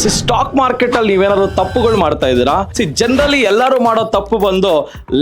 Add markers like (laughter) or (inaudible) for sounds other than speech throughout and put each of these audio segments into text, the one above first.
C stock market ಅಲ್ಲಿ ನೀವೇನಾದ್ರು ತಪ್ಪುಗಳು ಮಾಡ್ತಾ ಇದ್ದೀರಾ? ಸಿ ಜನರಲಿ ಎಲ್ಲರೂ ಮಾಡೋ ತಪ್ಪು ಬಂದು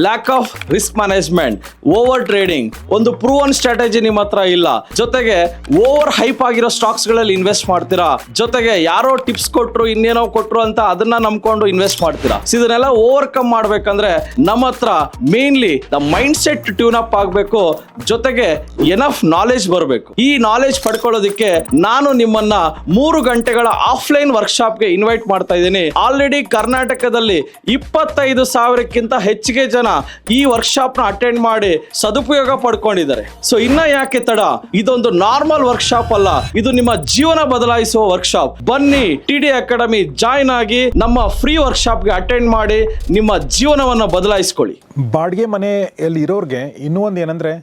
lack of risk management over trading ಒಂದು ಪ್ರೂವನ್ ಸ್ಟ್ರಾಟಜಿ ನಿಮ್ಮ ಹತ್ರ ಇಲ್ಲ. ಜೊತೆಗೆ ಓವರ್ ಹೈಪ್ ಆಗಿರೋ ಸ್ಟಾಕ್ಸ್ಗಳಲ್ಲಿ ಇನ್ವೆಸ್ಟ್ ಮಾಡ್ತೀರಾ? ಜೊತೆಗೆ ಯಾರೋ ಟಿಪ್ಸ್ ಕೊಟ್ರು, ಇನ್ನೇನೋ ಕೊಟ್ರು ಅಂತ ಅದನ್ನ ನಂಬ್ಕೊಂಡು ಇನ್ವೆಸ್ಟ್ ಮಾಡ್ತೀರಾ? ಇದನ್ನೆಲ್ಲ ಓವರ್ಕಮ್ ಮಾಡ್ಬೇಕಂದ್ರೆ ನಮ್ಮ ಹತ್ರ mainly the mindset tune up ಆಗಬೇಕು. ಜೊತೆಗೆ ಎನಫ್ ನಾಲೆಜ್ ಬರಬೇಕು. ಈ ನಾಲೆಜ್ ಪಡ್ಕೊಳ್ಳೋದಕ್ಕೆ ನಾನು ನಿಮ್ಮನ್ನ ಮೂರು ಗಂಟೆಗಳ ಆಫ್ಲೈನ್ ವರ್ಕ್ಶಾಪ್ಗೆ ಇನ್ವೈಟ್ ಮಾಡ್ತಾ ಇದ್ದೀನಿ. ಆಲ್ರೆಡಿ ಕರ್ನಾಟಕದಲ್ಲಿ ಇಪ್ಪತ್ತೈದು ಸಾವಿರಕ್ಕಿಂತ ಹೆಚ್ಚಿಗೆ ಜನ ಈ ವರ್ಕ್ಶಾಪ್ನ ಅಟೆಂಡ್ ಮಾಡಿ ಸದುಪಯೋಗ ಪಡ್ಕೊಂಡಿದ್ದಾರೆ. ಸೊ ಇನ್ನ ಯಾಕೆ ತಡ? ಇದೊಂದು ನಾರ್ಮಲ್ ವರ್ಕ್ಶಾಪ್ ಅಲ್ಲ. ಇದು ನಿಮ್ಮ ಜೀವನ ಬದಲಾಯಿಸುವ ವರ್ಕ್ಶಾಪ್ ಬನ್ನಿ ಟಿ ಡಿ ಅಕಾಡೆಮಿ ಜಾಯ್ನ್ ಆಗಿ ನಮ್ಮ ಫ್ರೀ ವರ್ಕ್ಶಾಪ್ಗೆ ಅಟೆಂಡ್ ಮಾಡಿ ನಿಮ್ಮ ಜೀವನವನ್ನು ಬದಲಾಯಿಸ್ಕೊಳ್ಳಿ. ಬಾಡಿಗೆ ಮನೆಯಲ್ಲಿ ಇರೋರಿಗೆ ಇನ್ನೂ ಒಂದು ಏನಂದ್ರೆ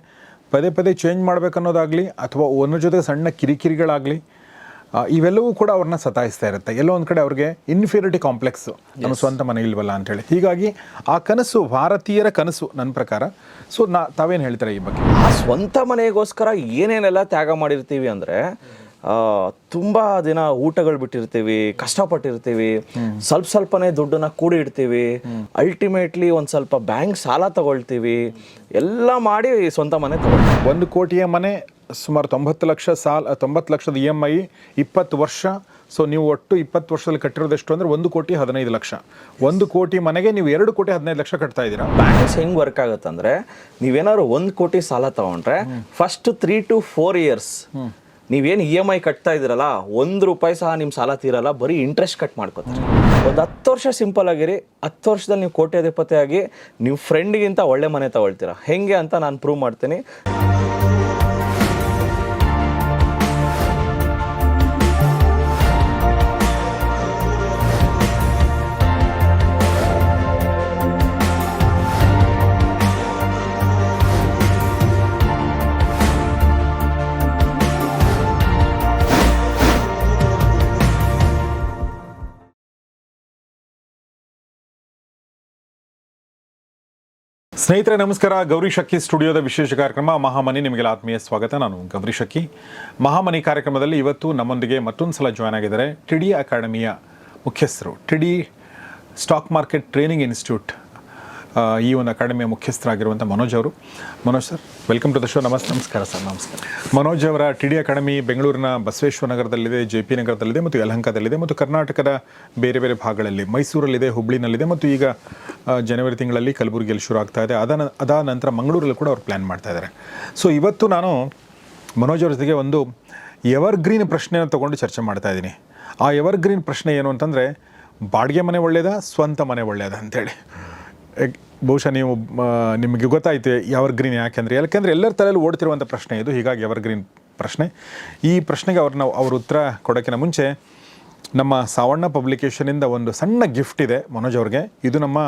ಪದೇ ಪದೇ ಚೇಂಜ್ ಮಾಡ್ಬೇಕನ್ನೋದಾಗ್ಲಿ ಅಥವಾ ಒಂದ್ರ ಜೊತೆ ಸಣ್ಣ ಕಿರಿಕಿರಿಗಳಾಗಲಿ ಇವೆಲ್ಲವೂ ಕೂಡ ಅವ್ರನ್ನ ಸತಾಯಿಸ್ತಾ ಇರುತ್ತೆ. ಎಲ್ಲೋ ಒಂದು ಕಡೆ ಅವ್ರಿಗೆ ಇನ್ಫಿರಿಟಿ ಕಾಂಪ್ಲೆಕ್ಸ್ ನಮ್ಮ ಸ್ವಂತ ಮನೆ ಇಲ್ವಲ್ಲ ಅಂತೇಳಿ ಹೀಗಾಗಿ ಆ ಕನಸು ಭಾರತೀಯರ ಕನಸು ನನ್ನ ಪ್ರಕಾರ. ಸೊ ನಾ ತಾವೇನು ಹೇಳ್ತಾರೆ ಈ ಬಗ್ಗೆ? ಆ ಸ್ವಂತ ಮನೆಗೋಸ್ಕರ ಏನೇನೆಲ್ಲ ತ್ಯಾಗ ಮಾಡಿರ್ತೀವಿ ಅಂದ್ರೆ ತುಂಬ ತುಂಬಾ ದಿನ ಊಟಗಳು ಬಿಟ್ಟಿರ್ತೀವಿ ಕಷ್ಟಪಟ್ಟಿರ್ತೀವಿ ಸ್ವಲ್ಪ ಸ್ವಲ್ಪನೇ ದುಡ್ಡನ್ನ ಕೂಡಿ ಇಡ್ತೀವಿ ಅಲ್ಟಿಮೇಟ್ಲಿ ಒಂದು ಸ್ವಲ್ಪ ಬ್ಯಾಂಕ್ ಸಾಲ ತಗೊಳ್ತೀವಿ ಎಲ್ಲ ಮಾಡಿ ಸ್ವಂತ ಮನೆ ತಗೊಳ್ತೀವಿ. ಒಂದು ಕೋಟಿಯ ಮನೆ ಸುಮಾರು ತೊಂಬತ್ತು ಲಕ್ಷ ಸಾಲ, ತೊಂಬತ್ತು ಲಕ್ಷದ ಇ ಎಂ ಐ, ಇಪ್ಪತ್ತು ವರ್ಷ. ಸೊ ನೀವು ಒಟ್ಟು ಇಪ್ಪತ್ತು ವರ್ಷದಲ್ಲಿ ಕಟ್ಟಿರೋದೆಷ್ಟು ಅಂದರೆ ಒಂದು ಕೋಟಿ ಹದಿನೈದು ಲಕ್ಷ. ಒಂದು ಕೋಟಿ ಮನೆಗೆ ನೀವು ಎರಡು ಕೋಟಿ ಹದಿನೈದು ಲಕ್ಷ ಕಟ್ತಾ ಇದ್ದೀರಾ? ಬ್ಯಾಂಕ್ಸ್ ಹೆಂಗೆ ವರ್ಕ್ ಆಗುತ್ತಂದ್ರೆ, ನೀವೇನಾದ್ರು ಒಂದು ಕೋಟಿ ಸಾಲ ತಗೊಂಡ್ರೆ first three to four years ನೀವೇನು ಇ ಎಂ ಐ ಕಟ್ತಾ ಇದ್ದೀರಲ್ಲ, ಒಂದು ರೂಪಾಯಿ ಸಹ ನಿಮ್ಮ ಸಾಲ ತೀರಲ್ಲ, ಬರೀ ಇಂಟ್ರೆಸ್ಟ್ ಕಟ್ ಮಾಡ್ಕೋತಾರೆ. ಒಂದು ಹತ್ತು ವರ್ಷ ಸಿಂಪಲ್ ಆಗಿರಿ, ಹತ್ತು ವರ್ಷದಲ್ಲಿ ನೀವು ಕೋಟ್ಯಾಧಿಪತಿ ಆಗಿ, ನೀವು ಫ್ರೆಂಡ್ಗಿಂತ ಒಳ್ಳೆ ಮನೆ ತಗೊಳ್ತೀರಾ. ಹೆಂಗೆ ಅಂತ ನಾನು ಪ್ರೂವ್ ಮಾಡ್ತೀನಿ. ಸ್ನೇಹಿತರೆ, ನಮಸ್ಕಾರ. ಗೌರಿ ಶಕ್ಕಿ ಸ್ಟುಡಿಯೋದ ವಿಶೇಷ ಕಾರ್ಯಕ್ರಮ ಮಹಾಮನಿ. ನಿಮಗೆಲ್ಲ ಆತ್ಮೀಯ ಸ್ವಾಗತ. ನಾನು ಗೌರಿ ಶಕ್ಕಿ ಮಹಾಮನಿ ಕಾರ್ಯಕ್ರಮದಲ್ಲಿ ಇವತ್ತು ನಮ್ಮೊಂದಿಗೆ ಮತ್ತೊಂದು ಸಲ ಜಾಯ್ನ್ ಆಗಿದ್ದಾರೆ ಟಿಡಿ ಅಕಾಡೆಮಿಯ ಮುಖ್ಯಸ್ಥರು. TD stock market training institute. ಈ ಒಂದು ಅಕಾಡೆಮಿಯ ಮುಖ್ಯಸ್ಥರಾಗಿರುವಂಥ ಮನೋಜ್ ಅವರು. Manoj sir, welcome to the show. ನಮಸ್ತೆ ನಮಸ್ಕಾರ ಸರ್, ನಮಸ್ಕಾರ. ಮನೋಜ್ ಅವರ ಟಿ ಡಿ ಅಕಾಡೆಮಿ ಬೆಂಗಳೂರಿನ ಬಸವೇಶ್ವರ ನಗರದಲ್ಲಿದೆ, ಜೆ ಪಿ ನಗರದಲ್ಲಿದೆ ಮತ್ತು ಯಲಹಂಕದಲ್ಲಿದೆ ಮತ್ತು ಕರ್ನಾಟಕದ ಬೇರೆ ಬೇರೆ ಭಾಗಗಳಲ್ಲಿ, ಮೈಸೂರಲ್ಲಿದೆ, ಹುಬ್ಳಿನಲ್ಲಿದೆ ಮತ್ತು ಈಗ ಜನವರಿ ತಿಂಗಳಲ್ಲಿ ಕಲಬುರಗಿಯಲ್ಲಿ ಶುರು ಆಗ್ತಾ ಇದೆ. ಅದ ಅದಾದ ನಂತರ ಮಂಗಳೂರಲ್ಲಿ ಕೂಡ ಅವ್ರು ಪ್ಲ್ಯಾನ್ ಮಾಡ್ತಾ ಇದ್ದಾರೆ ಸೊ ಇವತ್ತು ನಾನು ಮನೋಜ್ ಅವ್ರ ಜೊತೆಗೆ ಒಂದು ಎವರ್ಗ್ರೀನ್ ಪ್ರಶ್ನೆಯನ್ನು ತಗೊಂಡು ಚರ್ಚೆ ಮಾಡ್ತಾ ಇದ್ದೀನಿ. ಆ ಎವರ್ಗ್ರೀನ್ ಪ್ರಶ್ನೆ ಏನು ಅಂತಂದರೆ, ಬಾಡಿಗೆ ಮನೆ ಒಳ್ಳೆಯದಾ ಸ್ವಂತ ಮನೆ ಒಳ್ಳೆಯದ ಎಗ್- ಬಹುಶಃ ನೀವು ನಿಮಗೆ ಗೊತ್ತಾಯ್ತು ಎವರ್ಗ್ರೀನ್ ಯಾಕೆಂದರೆ ಯಾಕೆಂದರೆ ಎಲ್ಲರ ತಲೆಯಲ್ಲಿ ಓಡ್ತಿರುವಂಥ ಪ್ರಶ್ನೆ ಇದು. ಹೀಗಾಗಿ ಎವರ್ಗ್ರೀನ್ ಪ್ರಶ್ನೆ. ಈ ಪ್ರಶ್ನೆಗೆ ಅವ್ರನ್ನ ಅವ್ರ ಉತ್ತರ ಕೊಡೋಕ್ಕಿಂತ ಮುಂಚೆ ನಮ್ಮ ಸಾವಣ್ಣ ಪಬ್ಲಿಕೇಶನಿಂದ ಒಂದು ಸಣ್ಣ ಗಿಫ್ಟ್ ಇದೆ ಮನೋಜ್ ಅವ್ರಿಗೆ. ಇದು ನಮ್ಮ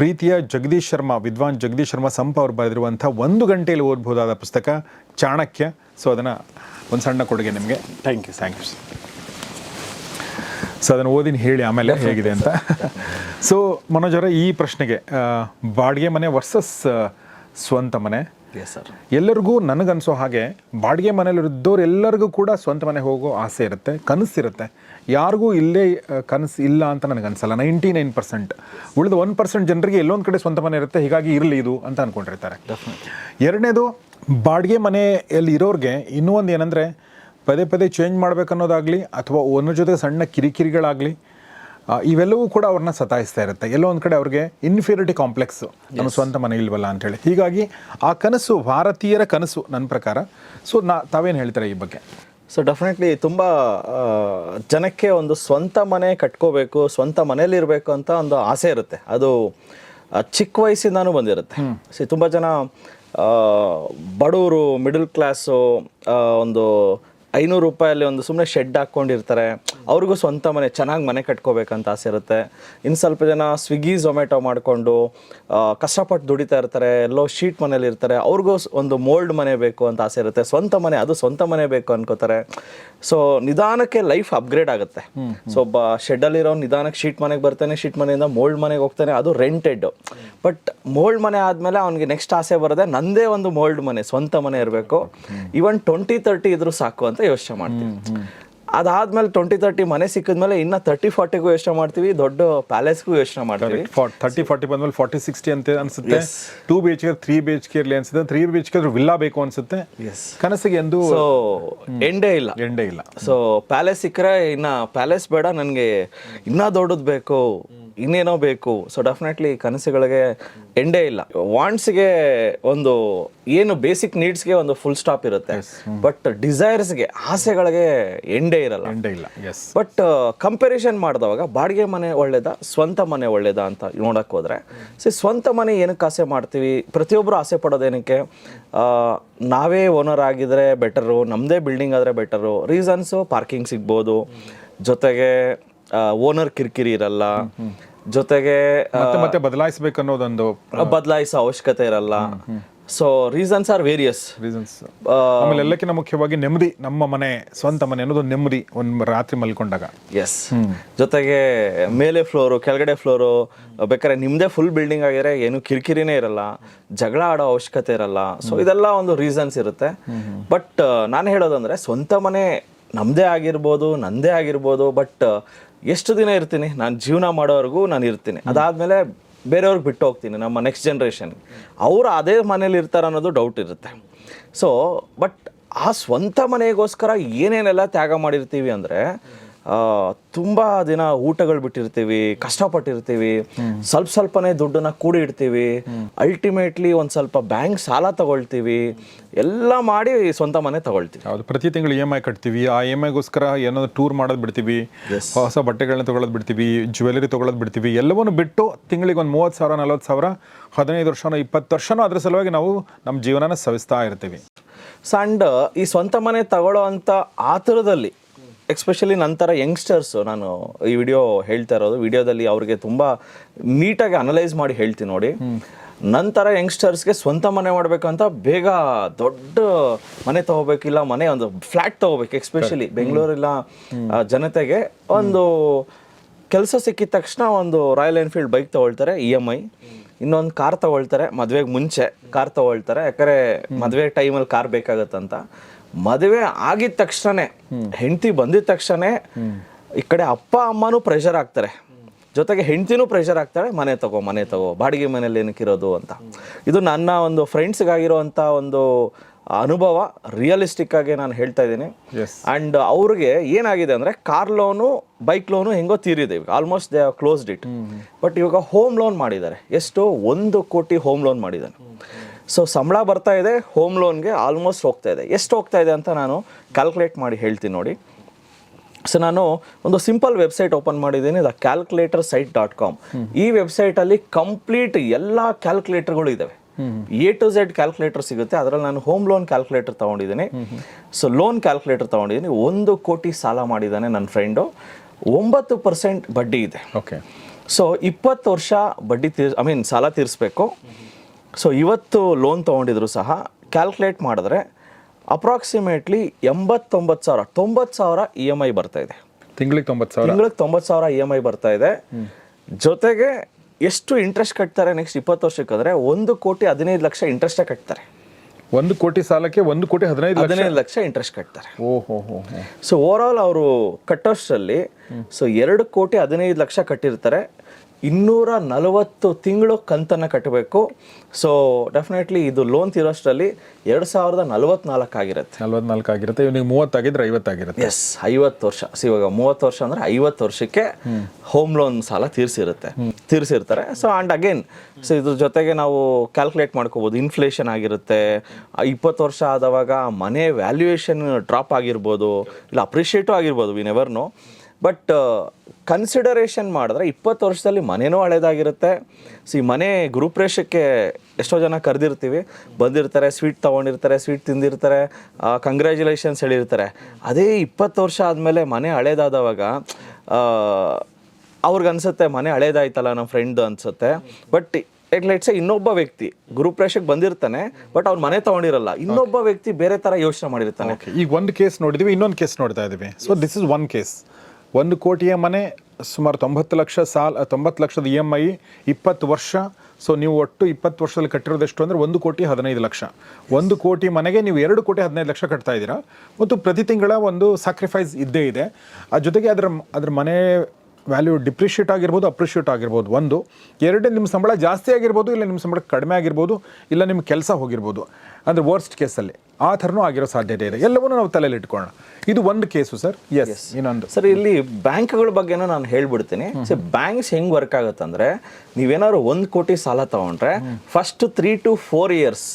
ಪ್ರೀತಿಯ ಜಗದೀಶ್ ಶರ್ಮಾ ವಿದ್ವಾನ್ ಜಗದೀಶ್ ಶರ್ಮಾ ಸಂಪ ಅವ್ರು ಬರೆದಿರುವಂಥ ಒಂದು ಗಂಟೆಯಲ್ಲಿ ಓದ್ಬೋದಾದ ಪುಸ್ತಕ ಚಾಣಕ್ಯ. ಸೊ ಅದನ್ನು ಒಂದು ಸಣ್ಣ ಕೊಡುಗೆ ನಿಮಗೆ. Thank you thank you so ಅದನ್ನು ಓದಿನ ಹೇಳಿ ಆಮೇಲೆ ಹೇಗಿದೆ ಅಂತ. ಸೊ ಮನೋಜ್ ಅವರ ಈ ಪ್ರಶ್ನೆಗೆ ಬಾಡಿಗೆ ಮನೆ ವರ್ಸಸ್ ಸ್ವಂತ ಮನೆ. ಎಸ್ ಸರ್ ಎಲ್ಲರಿಗೂ ನನಗನ್ಸೋ ಹಾಗೆ ಬಾಡಿಗೆ ಮನೇಲಿದ್ದವ್ರು ಎಲ್ಲರಿಗೂ ಕೂಡ ಸ್ವಂತ ಮನೆ ಹೋಗೋ ಆಸೆ ಇರುತ್ತೆ ಕನಸಿರುತ್ತೆ ಯಾರಿಗೂ ಇಲ್ಲೇ ಕನಸು ಇಲ್ಲ ಅಂತ ನನಗನ್ಸಲ್ಲ. Ninety nine percent. ಉಳಿದ ಒನ್ ಪರ್ಸೆಂಟ್ ಜನರಿಗೆ ಎಲ್ಲೊಂದು ಕಡೆ ಸ್ವಂತ ಮನೆ ಇರುತ್ತೆ ಹೀಗಾಗಿ ಇರಲಿ ಇದು ಅಂತ ಅನ್ಕೊಂಡಿರ್ತಾರೆ. ಎರಡನೇದು ಬಾಡಿಗೆ ಮನೆಯಲ್ಲಿ ಇರೋರಿಗೆ ಇನ್ನೂ ಒಂದು ಏನಂದರೆ ಪದೇ ಪದೇ ಚೇಂಜ್ ಮಾಡಬೇಕನ್ನೋದಾಗಲಿ ಅಥವಾ ಒಂದ್ರ ಜೊತೆ ಸಣ್ಣ ಕಿರಿಕಿರಿಗಳಾಗಲಿ ಇವೆಲ್ಲವೂ ಕೂಡ ಅವ್ರನ್ನ ಸತಾಯಿಸ್ತಾ ಇರುತ್ತೆ. ಎಲ್ಲೋ ಒಂದು ಕಡೆ ಅವ್ರಿಗೆ ಇನ್ಫೀರಿಟಿ ಕಾಂಪ್ಲೆಕ್ಸ್ ನಮ್ಮ ಸ್ವಂತ ಮನೆ ಇಲ್ವಲ್ಲ ಅಂತೇಳಿ. ಹೀಗಾಗಿ ಆ ಕನಸು ಭಾರತೀಯರ ಕನಸು ನನ್ನ ಪ್ರಕಾರ. ಸೊ ನಾ ತಾವೇನು ಹೇಳ್ತಾರೆ ಈ ಬಗ್ಗೆ? ಸೊ ಡೆಫಿನೆಟ್ಲಿ ತುಂಬ ಜನಕ್ಕೆ ಒಂದು ಸ್ವಂತ ಮನೆ ಕಟ್ಕೋಬೇಕು ಸ್ವಂತ ಮನೇಲಿ ಇರಬೇಕು ಅಂತ ಒಂದು ಆಸೆ ಇರುತ್ತೆ. ಅದು ಚಿಕ್ಕ ವಯಸ್ಸಿಂದಾನು ಬಂದಿರುತ್ತೆ. ಸೊ ತುಂಬ ಜನ ಬಡವರು ಮಿಡಲ್ ಕ್ಲಾಸು ಒಂದು ಐನೂರು ರೂಪಾಯಲ್ಲಿ ಒಂದು ಸುಮ್ಮನೆ ಶೆಡ್ ಹಾಕ್ಕೊಂಡಿರ್ತಾರೆ. ಅವ್ರಿಗೂ ಸ್ವಂತ ಮನೆ ಚೆನ್ನಾಗಿ ಮನೆ ಕಟ್ಕೋಬೇಕಂತ ಆಸೆ ಇರುತ್ತೆ. ಇನ್ನು ಸ್ವಲ್ಪ ಜನ ಸ್ವಿಗ್ಗಿ ಝೊಮ್ಯಾಟೊ ಮಾಡಿಕೊಂಡು ಕಷ್ಟಪಟ್ಟು ದುಡಿತಾ ಇರ್ತಾರೆ ಎಲ್ಲೋ ಶೀಟ್ ಮನೇಲಿ ಇರ್ತಾರೆ ಅವ್ರಿಗೂ ಒಂದು ಮೋಲ್ಡ್ ಮನೆ ಬೇಕು ಅಂತ ಆಸೆ ಇರುತ್ತೆ. ಸ್ವಂತ ಮನೆ ಅದು ಸ್ವಂತ ಮನೆ ಬೇಕು ಅನ್ಕೋತಾರೆ. ಸೊ ನಿಧಾನಕ್ಕೆ ಲೈಫ್ ಅಪ್ಗ್ರೇಡ್ ಆಗುತ್ತೆ. ಸೊ ಒಬ್ಬ ಶೆಡ್ಡಲ್ಲಿರೋ ನಿಧಾನಕ್ಕೆ ಶೀಟ್ ಮನೆಗೆ ಬರ್ತಾನೆ ಶೀಟ್ ಮನೆಯಿಂದ ಮೋಲ್ಡ್ ಮನೆಗೆ ಹೋಗ್ತಾನೆ ಅದು ರೆಂಟೆಡ್ ಬಟ್ ಮೋಲ್ಡ್ ಮನೆ ಆದಮೇಲೆ ಅವನಿಗೆ ನೆಕ್ಸ್ಟ್ ಆಸೆ ಬರೋದೆ ನಂದೇ ಒಂದು ಮೋಲ್ಡ್ ಮನೆ ಸ್ವಂತ ಮನೆ ಇರಬೇಕು. ಈವನ್ ಟ್ವೆಂಟಿ ತರ್ಟಿ ಇದ್ರೂ ಸಾಕು ಅಂತ ಯೋಚನೆ ಮಾಡ್ತೀನಿ. ಅದಾದ್ಮೇಲೆ ಟ್ವೆಂಟಿ ತರ್ಟಿ ಮನೆ ಸಿಕ್ಕಿದ್ಮೇಲೆ ಇನ್ನ ತರ್ಟಿ ಫಾರ್ಟಿಗೂ ಯೋಚನೆ ಮಾಡ್ತೀವಿ ದೊಡ್ಡ ಪ್ಯಾಲೇಸ್ಗೂ ಯೋಚನೆ ಮಾಡ್ತೀವಿ. ತರ್ಟಿ ಫಾರ್ಟಿ ಬಂದ್ಮೇಲೆ ಫಾರ್ಟಿ ಸಿಕ್ಸ್ಟಿ ಅಂತ ಅನ್ಸುತ್ತೆ. Two B H K three B H K ಇರಲಿ ಅನ್ಸುತ್ತೆ? Three B H K villa ಬೇಕು ಅನ್ಸುತ್ತೆ. ಕನಸಿಗೆ ಎಂದು ಸೊ ಎಂಡೇ ಇಲ್ಲ. ಎಂಡೇ ಇಲ್ಲ. ಸೊ ಪ್ಯಾಲೇಸ್ ಸಿಕ್ಕರೆ ಇನ್ನ ಪ್ಯಾಲೇಸ್ ಬೇಡ ನನಗೆ ಇನ್ನ ದೊಡ್ಡದು ಬೇಕು. ಇನ್ನೇನೋ ಬೇಕು. ಸೊ ಡೆಫಿನೆಟ್ಲಿ ಕನಸುಗಳಿಗೆ ಎಂಡೇ ಇಲ್ಲ. ವಾಂಟ್ಸ್ಗೆ ಒಂದು ಏನು ಬೇಸಿಕ್ ನೀಡ್ಸ್ಗೆ ಒಂದು ಫುಲ್ ಸ್ಟಾಪ್ ಇರುತ್ತೆ. ಬಟ್ ಡಿಸೈರ್ಸ್ಗೆ ಆಸೆಗಳಿಗೆ ಎಂಡೇ ಇರಲ್ಲ. ಎಂಡೇ ಇಲ್ಲ. ಎಸ್ ಬಟ್ ಕಂಪ್ಯಾರಿಸನ್ ಮಾಡಿದವಾಗ ಬಾಡಿಗೆ ಮನೆ ಒಳ್ಳೇದ ಸ್ವಂತ ಮನೆ ಒಳ್ಳೇದ ಅಂತ ನೋಡಕ್ ಹೋದ್ರೆ ಸೊ ಸ್ವಂತ ಮನೆ ಏನಕ್ಕೆ ಆಸೆ ಮಾಡ್ತೀವಿ? ಪ್ರತಿಯೊಬ್ಬರು ಆಸೆ ಪಡೋದೇನಕ್ಕೆ? ನಾವೇ ಓನರ್ ಆಗಿದ್ರೆ ಬೆಟರು ನಮ್ಮದೇ ಬಿಲ್ಡಿಂಗ್ ಆದರೆ ಬೆಟರು ರೀಸನ್ಸು ಪಾರ್ಕಿಂಗ್ ಸಿಗ್ಬೋದು. ಜೊತೆಗೆ ಓನರ್ ಕಿರಿಕಿರಿ ಇರಲ್ಲ. ಜೊತೆಗೆ ಮತ್ತೆ ಮತ್ತೆ ಬದಲಾಯಿಸಬೇಕು ಅನ್ನೋದೊಂದು ಬದಲಾಯಿಸೋ ಅವಶ್ಯಕತೆ ಇರಲ್ಲ. So reasons are various reasons ಆಮೇಲೆ ಎಲ್ಲಕ್ಕಿಂತ ಮುಖ್ಯವಾಗಿ ನೆಮ್ಮದಿ ನಮ್ಮ ಮನೆ ಸ್ವಂತ ಮನೆ ಅನ್ನೋದು ನೆಮ್ಮದಿ ಒಂದು ರಾತ್ರಿ ಮಲ್ಕೊಂಡಾಗ. ಎಸ್ ಜೊತೆಗೆ ಮೇಲೆ ಫ್ಲೋರು ಕೆಳಗಡೆ ಫ್ಲೋರು ಬೇಕಾದ್ರೆ ನಿಮ್ಮದೇ ಫುಲ್ ಬಿಲ್ಡಿಂಗ್ ಆಗಿದ್ರೆ ಏನು ಕಿರಿಕಿರಿನೇ ಇರಲ್ಲ. ಜಗಳ ಆಡೋ ಅವಶ್ಯಕತೆ ಇರಲ್ಲ. ಸೊ ಇದೆಲ್ಲ ಒಂದು ರೀಸನ್ಸ್ ಇರುತ್ತೆ. ಬಟ್ ನಾನು ಹೇಳೋದಂದ್ರೆ ಸ್ವಂತ ಮನೆ ನಮ್ಮದೇ ಆಗಿರ್ಬೋದು ನಂದೇ ಆಗಿರ್ಬೋದು ಬಟ್ ಎಷ್ಟು ದಿನ ಇರ್ತೀನಿ? ನಾನು ಜೀವನ ಮಾಡೋವರೆಗೂ ನಾನು ಇರ್ತೀನಿ. ಅದಾದಮೇಲೆ ಬೇರೆಯವ್ರಿಗೆ ಬಿಟ್ಟು ಹೋಗ್ತೀನಿ ನಮ್ಮ ನೆಕ್ಸ್ಟ್ ಜನ್ರೇಷನ್ ಅವರು ಅದೇ ಮನೇಲಿ ಇರ್ತಾರೆ ಅನ್ನೋದು ಡೌಟ್ ಇರುತ್ತೆ. ಸೊ ಬಟ್ ಆ ಸ್ವಂತ ಮನೆಗೋಸ್ಕರ ಏನೇನೆಲ್ಲ ತ್ಯಾಗ ಮಾಡಿರ್ತೀವಿ ಅಂದರೆ ತುಂಬ ದಿನ ಊಟಗಳು ಬಿಟ್ಟಿರ್ತೀವಿ ಕಷ್ಟಪಟ್ಟಿರ್ತೀವಿ ಸ್ವಲ್ಪ ಸ್ವಲ್ಪನೇ ದುಡ್ಡನ್ನ ಕೂಡಿ ಇಡ್ತೀವಿ ಅಲ್ಟಿಮೇಟ್ಲಿ ಒಂದು ಸ್ವಲ್ಪ ಬ್ಯಾಂಕ್ ಸಾಲ ತಗೊಳ್ತೀವಿ ಎಲ್ಲ ಮಾಡಿ ಸ್ವಂತ ಮನೆ ತಗೊಳ್ತೀವಿ. ಹೌದು ಪ್ರತಿ ತಿಂಗಳು ಇ ಎಂ ಐ ಕಟ್ತೀವಿ ಆ ಇ ಎಂ ಐಗೋಸ್ಕರ ಏನೋ ಟೂರ್ ಮಾಡೋದು ಬಿಡ್ತೀವಿ ಹೊಸ ಬಟ್ಟೆಗಳನ್ನ ತೊಗೊಳೋದು ಬಿಡ್ತೀವಿ ಜ್ಯುವೆಲರಿ ತೊಗೊಳೋದು ಬಿಡ್ತೀವಿ ಎಲ್ಲವನ್ನು ಬಿಟ್ಟು ತಿಂಗಳಿಗೆ ಒಂದು ಮೂವತ್ತು ಸಾವಿರ ನಲ್ವತ್ತು ಸಾವಿರ ಹದಿನೈದು ವರ್ಷನೋ ಇಪ್ಪತ್ತು ವರ್ಷನೋ ಅದರ ಸಲುವಾಗಿ ನಾವು ನಮ್ಮ ಜೀವನನ ಸವಿಸ್ತಾ ಇರ್ತೀವಿ. ಸಂಡ್ ಈ ಸ್ವಂತ ಮನೆ ತಗೊಳ್ಳೋ ಅಂತ ಆತುರದಲ್ಲಿ ಎಕ್ಸ್ಪೆಷಲಿ ನಂತರ ಯಂಗ್ಸ್ಟರ್ಸು ನಾನು ಈ ವಿಡಿಯೋ ಹೇಳ್ತಾ ಇರೋದು. ವಿಡಿಯೋದಲ್ಲಿ ಅವ್ರಿಗೆ ತುಂಬ ನೀಟಾಗಿ ಅನಲೈಸ್ ಮಾಡಿ ಹೇಳ್ತೀನಿ ನೋಡಿ. ನಂತರ ಯಂಗ್ಸ್ಟರ್ಸ್ಗೆ ಸ್ವಂತ ಮನೆ ಮಾಡಬೇಕಂತ ಬೇಗ ದೊಡ್ಡ ಮನೆ ತಗೋಬೇಕಿಲ್ಲ ಮನೆ ಒಂದು ಫ್ಲ್ಯಾಟ್ ತಗೋಬೇಕು ಎಕ್ಸ್ಪೆಷಲಿ ಬೆಂಗಳೂರಿನ ಜನತೆಗೆ ಒಂದು ಕೆಲಸ ಸಿಕ್ಕಿದ ತಕ್ಷಣ ಒಂದು ರಾಯಲ್ ಎನ್ಫೀಲ್ಡ್ ಬೈಕ್ ತಗೊಳ್ತಾರೆ ಇ ಎಂ ಐ ಇನ್ನೊಂದು ಕಾರ್ ತಗೊಳ್ತಾರೆ ಮದುವೆಗೆ ಮುಂಚೆ ಕಾರ್ ತಗೊಳ್ತಾರೆ. ಯಾಕಂದರೆ ಮದುವೆ ಟೈಮಲ್ಲಿ ಕಾರ್ ಬೇಕಾಗತ್ತಂತ. ಮದುವೆ ಆಗಿದ ತಕ್ಷಣ ಹೆಂಡತಿ ಬಂದಿದ ತಕ್ಷಣ ಈ ಕಡೆ ಅಪ್ಪ ಅಮ್ಮನೂ ಪ್ರೆಷರ್ ಆಗ್ತಾರೆ. ಜೊತೆಗೆ ಹೆಂಡ್ತಿನೂ ಪ್ರೆಷರ್ ಆಗ್ತಾಳೆ ಮನೆ ತಗೋ ಮನೆ ತಗೋ ಬಾಡಿಗೆ ಮನೇಲಿ ಏನಕ್ಕಿರೋದು ಅಂತ. ಇದು ನನ್ನ ಒಂದು ಫ್ರೆಂಡ್ಸ್ಗಾಗಿರೋವಂಥ ಒಂದು ಅನುಭವ ರಿಯಲಿಸ್ಟಿಕ್ ಆಗಿ ನಾನು ಹೇಳ್ತಾ ಇದ್ದೀನಿ. ಆ್ಯಂಡ್ ಅಂಡ್ ಅವ್ರಿಗೆ ಏನಾಗಿದೆ ಅಂದ್ರೆ ಕಾರ್ ಲೋನು ಬೈಕ್ ಲೋನು ಹೆಂಗೋ ತೀರಿದೆ. ಇವಾಗ almost they closed it but ಇವಾಗ ಹೋಮ್ ಲೋನ್ ಮಾಡಿದ್ದಾರೆ. ಎಷ್ಟು ಒಂದು ಕೋಟಿ ಹೋಮ್ ಲೋನ್ ಮಾಡಿದ್ದಾನೆ. ಸೊ ಸಂಬಳ ಬರ್ತಾ ಇದೆ ಹೋಮ್ ಲೋನ್ಗೆ ಆಲ್ಮೋಸ್ಟ್ ಹೋಗ್ತಾ ಇದೆ. ಎಷ್ಟು ಹೋಗ್ತಾ ಇದೆ ಅಂತ ನಾನು ಕ್ಯಾಲ್ಕುಲೇಟ್ ಮಾಡಿ ಹೇಳ್ತೀನಿ ನೋಡಿ. ಸೊ ನಾನು ಒಂದು ಸಿಂಪಲ್ ವೆಬ್ಸೈಟ್ ಓಪನ್ ಮಾಡಿದ್ದೀನಿ the calculator site dot com ಈ ವೆಬ್ಸೈಟಲ್ಲಿ ಕಂಪ್ಲೀಟ್ ಎಲ್ಲ ಕ್ಯಾಲ್ಕುಲೇಟರ್ಗಳು ಇದ್ದಾವೆ ಎ ಟು ಝೆಡ್ ಕ್ಯಾಲ್ಕುಲೇಟರ್ ಸಿಗುತ್ತೆ ಅದರಲ್ಲಿ ನಾನು ಹೋಮ್ ಲೋನ್ ಕ್ಯಾಲ್ಕುಲೇಟರ್ ತೊಗೊಂಡಿದ್ದೀನಿ. ಸೊ ಲೋನ್ ಕ್ಯಾಲ್ಕುಲೇಟರ್ ತೊಗೊಂಡಿದ್ದೀನಿ ಒಂದು ಕೋಟಿ ಸಾಲ ಮಾಡಿದ್ದಾನೆ ನನ್ನ ಫ್ರೆಂಡು ಒಂಬತ್ತು ಪರ್ಸೆಂಟ್ ಬಡ್ಡಿ ಇದೆ. ಓಕೆ ಸೊ ಇಪ್ಪತ್ತು ವರ್ಷ ಬಡ್ಡಿ ತೀರ್ ಐ ಮೀನ್ ಸಾಲ ತೀರಿಸ್ಬೇಕು. ಸೊ ಇವತ್ತು ಲೋನ್ ತೊಗೊಂಡಿದ್ರು ಸಹ ಕ್ಯಾಲ್ಕುಲೇಟ್ ಮಾಡಿದ್ರೆ ಅಪ್ರಾಕ್ಸಿಮೇಟ್ಲಿ ಎಂಬತ್ತೊಂಬತ್ತು ಸಾವಿರ ತೊಂಬತ್ತು ಸಾವಿರ ಇ ಎಂ ಐ ಬರ್ತಾ ಇದೆ. ತಿಂಗಳಿಗೆ ತೊಂಬತ್ತು ಸಾವಿರ. ತಿಂಗಳಿಗೆ ತೊಂಬತ್ತು ಸಾವಿರ ಇ ಎಂ ಐ ಬರ್ತಾ ಇದೆ. ಜೊತೆಗೆ ಎಷ್ಟು ಇಂಟ್ರೆಸ್ಟ್ ಕಟ್ತಾರೆ ನೆಕ್ಸ್ಟ್ ಇಪ್ಪತ್ತು ವರ್ಷಕ್ಕೆ ಅಂದರೆ ಒಂದು ಕೋಟಿ ಹದಿನೈದು ಲಕ್ಷ ಇಂಟ್ರೆಸ್ಟೇ ಕಟ್ತಾರೆ. ಒಂದು ಕೋಟಿ ಸಾಲಕ್ಕೆ ಒಂದು ಕೋಟಿ ಹದಿನೈದು ಲಕ್ಷ. ಹದಿನೈದು ಲಕ್ಷ ಇಂಟ್ರೆಸ್ಟ್ ಕಟ್ತಾರೆ. ಸೊ ಓವರ್ ಆಲ್ ಅವರು ಕಟ್ಟೋಷ್ಟರಲ್ಲಿ ಸೊ ಎರಡು ಕೋಟಿ ಹದಿನೈದು ಲಕ್ಷ ಕಟ್ಟಿರ್ತಾರೆ. ಇನ್ನೂರ ನಲವತ್ತು ತಿಂಗಳು ಕಂತನ್ನು ಕಟ್ಟಬೇಕು. ಸೊ ಡೆಫಿನೆಟ್ಲಿ ಇದು ಲೋನ್ ತೀರೋಷ್ಟರಲ್ಲಿ ಎರಡು ಸಾವಿರದ ನಲವತ್ನಾಲ್ಕು ಆಗಿರುತ್ತೆ. ನಲ್ವತ್ನಾಲ್ಕು ಆಗಿರುತ್ತೆ. ಇವನಿಗೆ ಮೂವತ್ತಾಗಿದ್ರೆ ಐವತ್ತಾಗಿರುತ್ತೆ ಎಸ್ ಐವತ್ತು ವರ್ಷ. ಸೊ ಇವಾಗ ಮೂವತ್ತು ವರ್ಷ ಅಂದರೆ ಐವತ್ತು ವರ್ಷಕ್ಕೆ ಹೋಮ್. ಲೋನ್ ಸಾಲ ತೀರಿಸಿರುತ್ತೆ. ತೀರಿಸಿರ್ತಾರೆ. ಸೊ ಆ್ಯಂಡ್ ಅಗೇನ್ ಸೊ ಇದ್ರ ಜೊತೆಗೆ ನಾವು ಕ್ಯಾಲ್ಕುಲೇಟ್ ಮಾಡ್ಕೋಬೋದು. ಇನ್ಫ್ಲೇಷನ್ ಆಗಿರುತ್ತೆ. ಇಪ್ಪತ್ತು ವರ್ಷ ಆದವಾಗ ಮನೆ ವ್ಯಾಲ್ಯೂಯೇಷನ್ ಡ್ರಾಪ್ ಆಗಿರ್ಬೋದು. ಇಲ್ಲ ಅಪ್ರಿಷಿಯೇಟು ಆಗಿರ್ಬೋದು. We never know but consideration ಮಾಡಿದ್ರೆ ಇಪ್ಪತ್ತು ವರ್ಷದಲ್ಲಿ ಮನೆಯೂ ಹಳೇದಾಗಿರುತ್ತೆ. ಸೊ ಈ ಮನೆ ಗೃಹಪ್ರವೇಶಕ್ಕೆ ಎಷ್ಟೋ ಜನ ಕರೆದಿರ್ತೀವಿ. ಬಂದಿರ್ತಾರೆ ಸ್ವೀಟ್ ತೊಗೊಂಡಿರ್ತಾರೆ ಸ್ವೀಟ್ ತಿಂದಿರ್ತಾರೆ ಕಂಗ್ರ್ಯಾಚುಲೇಷನ್ಸ್ ಹೇಳಿರ್ತಾರೆ. ಅದೇ ಇಪ್ಪತ್ತು ವರ್ಷ ಆದಮೇಲೆ ಮನೆ ಹಳೇದಾದವಾಗ ಅವ್ರಿಗೆ ಅನ್ಸುತ್ತೆ ಮನೆ ಹಳೇದಾಯ್ತಲ್ಲ ನಮ್ಮ ಫ್ರೆಂಡ್ ಅನ್ಸುತ್ತೆ. ಬಟ್ ಲೆಟ್ಸ್ ಇನ್ನೊಬ್ಬ ವ್ಯಕ್ತಿ ಗುರುಪ್ರೇಷಕ್ಕೆ ಬಂದಿರ್ತಾನೆ ಬಟ್ ಅವ್ರ ಮನೆ ತಗೊಂಡಿರಲ್ಲ. ಇನ್ನೊಬ್ಬ ವ್ಯಕ್ತಿ ಬೇರೆ ತರ ಯೋಚನೆ ಮಾಡಿರ್ತಾನೆ. ಈಗ ಒಂದು ಕೇಸ್ ನೋಡಿದೀವಿ ಇನ್ನೊಂದು ಕೇಸ್ ನೋಡ್ತಾ ಇದ್ದೀವಿ so this is one case ಒಂದು ಕೋಟಿಯ ಮನೆ, ಸುಮಾರು ತೊಂಬತ್ತು ಲಕ್ಷ ಸಾಲ, ತೊಂಬತ್ತು ಲಕ್ಷದ ಇ ಎಂ ಐ ಇಪ್ಪತ್ತು ವರ್ಷ. ಸೊ ನೀವು ಒಟ್ಟು ಇಪ್ಪತ್ತು ವರ್ಷದಲ್ಲಿ ಕಟ್ಟಿರೋದು ಎಷ್ಟು ಅಂದರೆ ಒಂದು ಕೋಟಿ ಹದಿನೈದು ಲಕ್ಷ. ಒಂದು ಕೋಟಿ ಮನೆಗೆ ನೀವು ಎರಡು ಕೋಟಿ ಹದಿನೈದು ಲಕ್ಷ ಕಟ್ತಾ ಇದ್ದೀರಾ. ಮತ್ತು ಪ್ರತಿ ತಿಂಗಳ ಒಂದು ಸ್ಯಾಕ್ರಿಫೈಸ್ ಇದ್ದೇ ಇದೆ. ಆ ಜೊತೆಗೆ ಅದರ, ಅದ್ರ ಮನೆ ವ್ಯಾಲ್ಯೂ ಡಿಪ್ರಿಷಿಯೇಟ್ ಆಗಿರ್ಬೋದು ಅಪ್ರಿಷಿಯೇಟ್ ಆಗಿರ್ಬೋದು. ಒಂದು ಎರಡೇ ನಿಮ್ಮ ಸಂಬಳ ಜಾಸ್ತಿ ಆಗಿರ್ಬೋದು ಇಲ್ಲ ನಿಮ್ಮ ಸಂಬಳ ಕಡಿಮೆ ಆಗಿರ್ಬೋದು ಇಲ್ಲ ನಿಮ್ಮ ಕೆಲಸ ಹೋಗಿರ್ಬೋದು. ಅಂದರೆ ವರ್ಸ್ಟ್ ಕೇಸಲ್ಲಿ ಆ ಥರನೂ ಆಗಿರೋ ಸಾಧ್ಯತೆ ಇದೆ. ಎಲ್ಲವನ್ನೂ ನಾವು ತಲೆಯಲ್ಲಿ ಇಟ್ಕೊಳ್ಳೋಣ. ಇದು ಒಂದು ಕೇಸು ಸರ್. ಎಸ್ ಇನ್ನೊಂದು. ಸರ್ ಇಲ್ಲಿ ಬ್ಯಾಂಕ್ಗಳ ಬಗ್ಗೆನೂ ನಾನು ಹೇಳ್ಬಿಡ್ತೀನಿ. ಸೊ ಬ್ಯಾಂಕ್ಸ್ ಹೆಂಗೆ ವರ್ಕ್ ಆಗುತ್ತಂದ್ರೆ ನೀವೇನಾದ್ರು ಒಂದು ಕೋಟಿ ಸಾಲ ತಗೊಂಡ್ರೆ first three to four years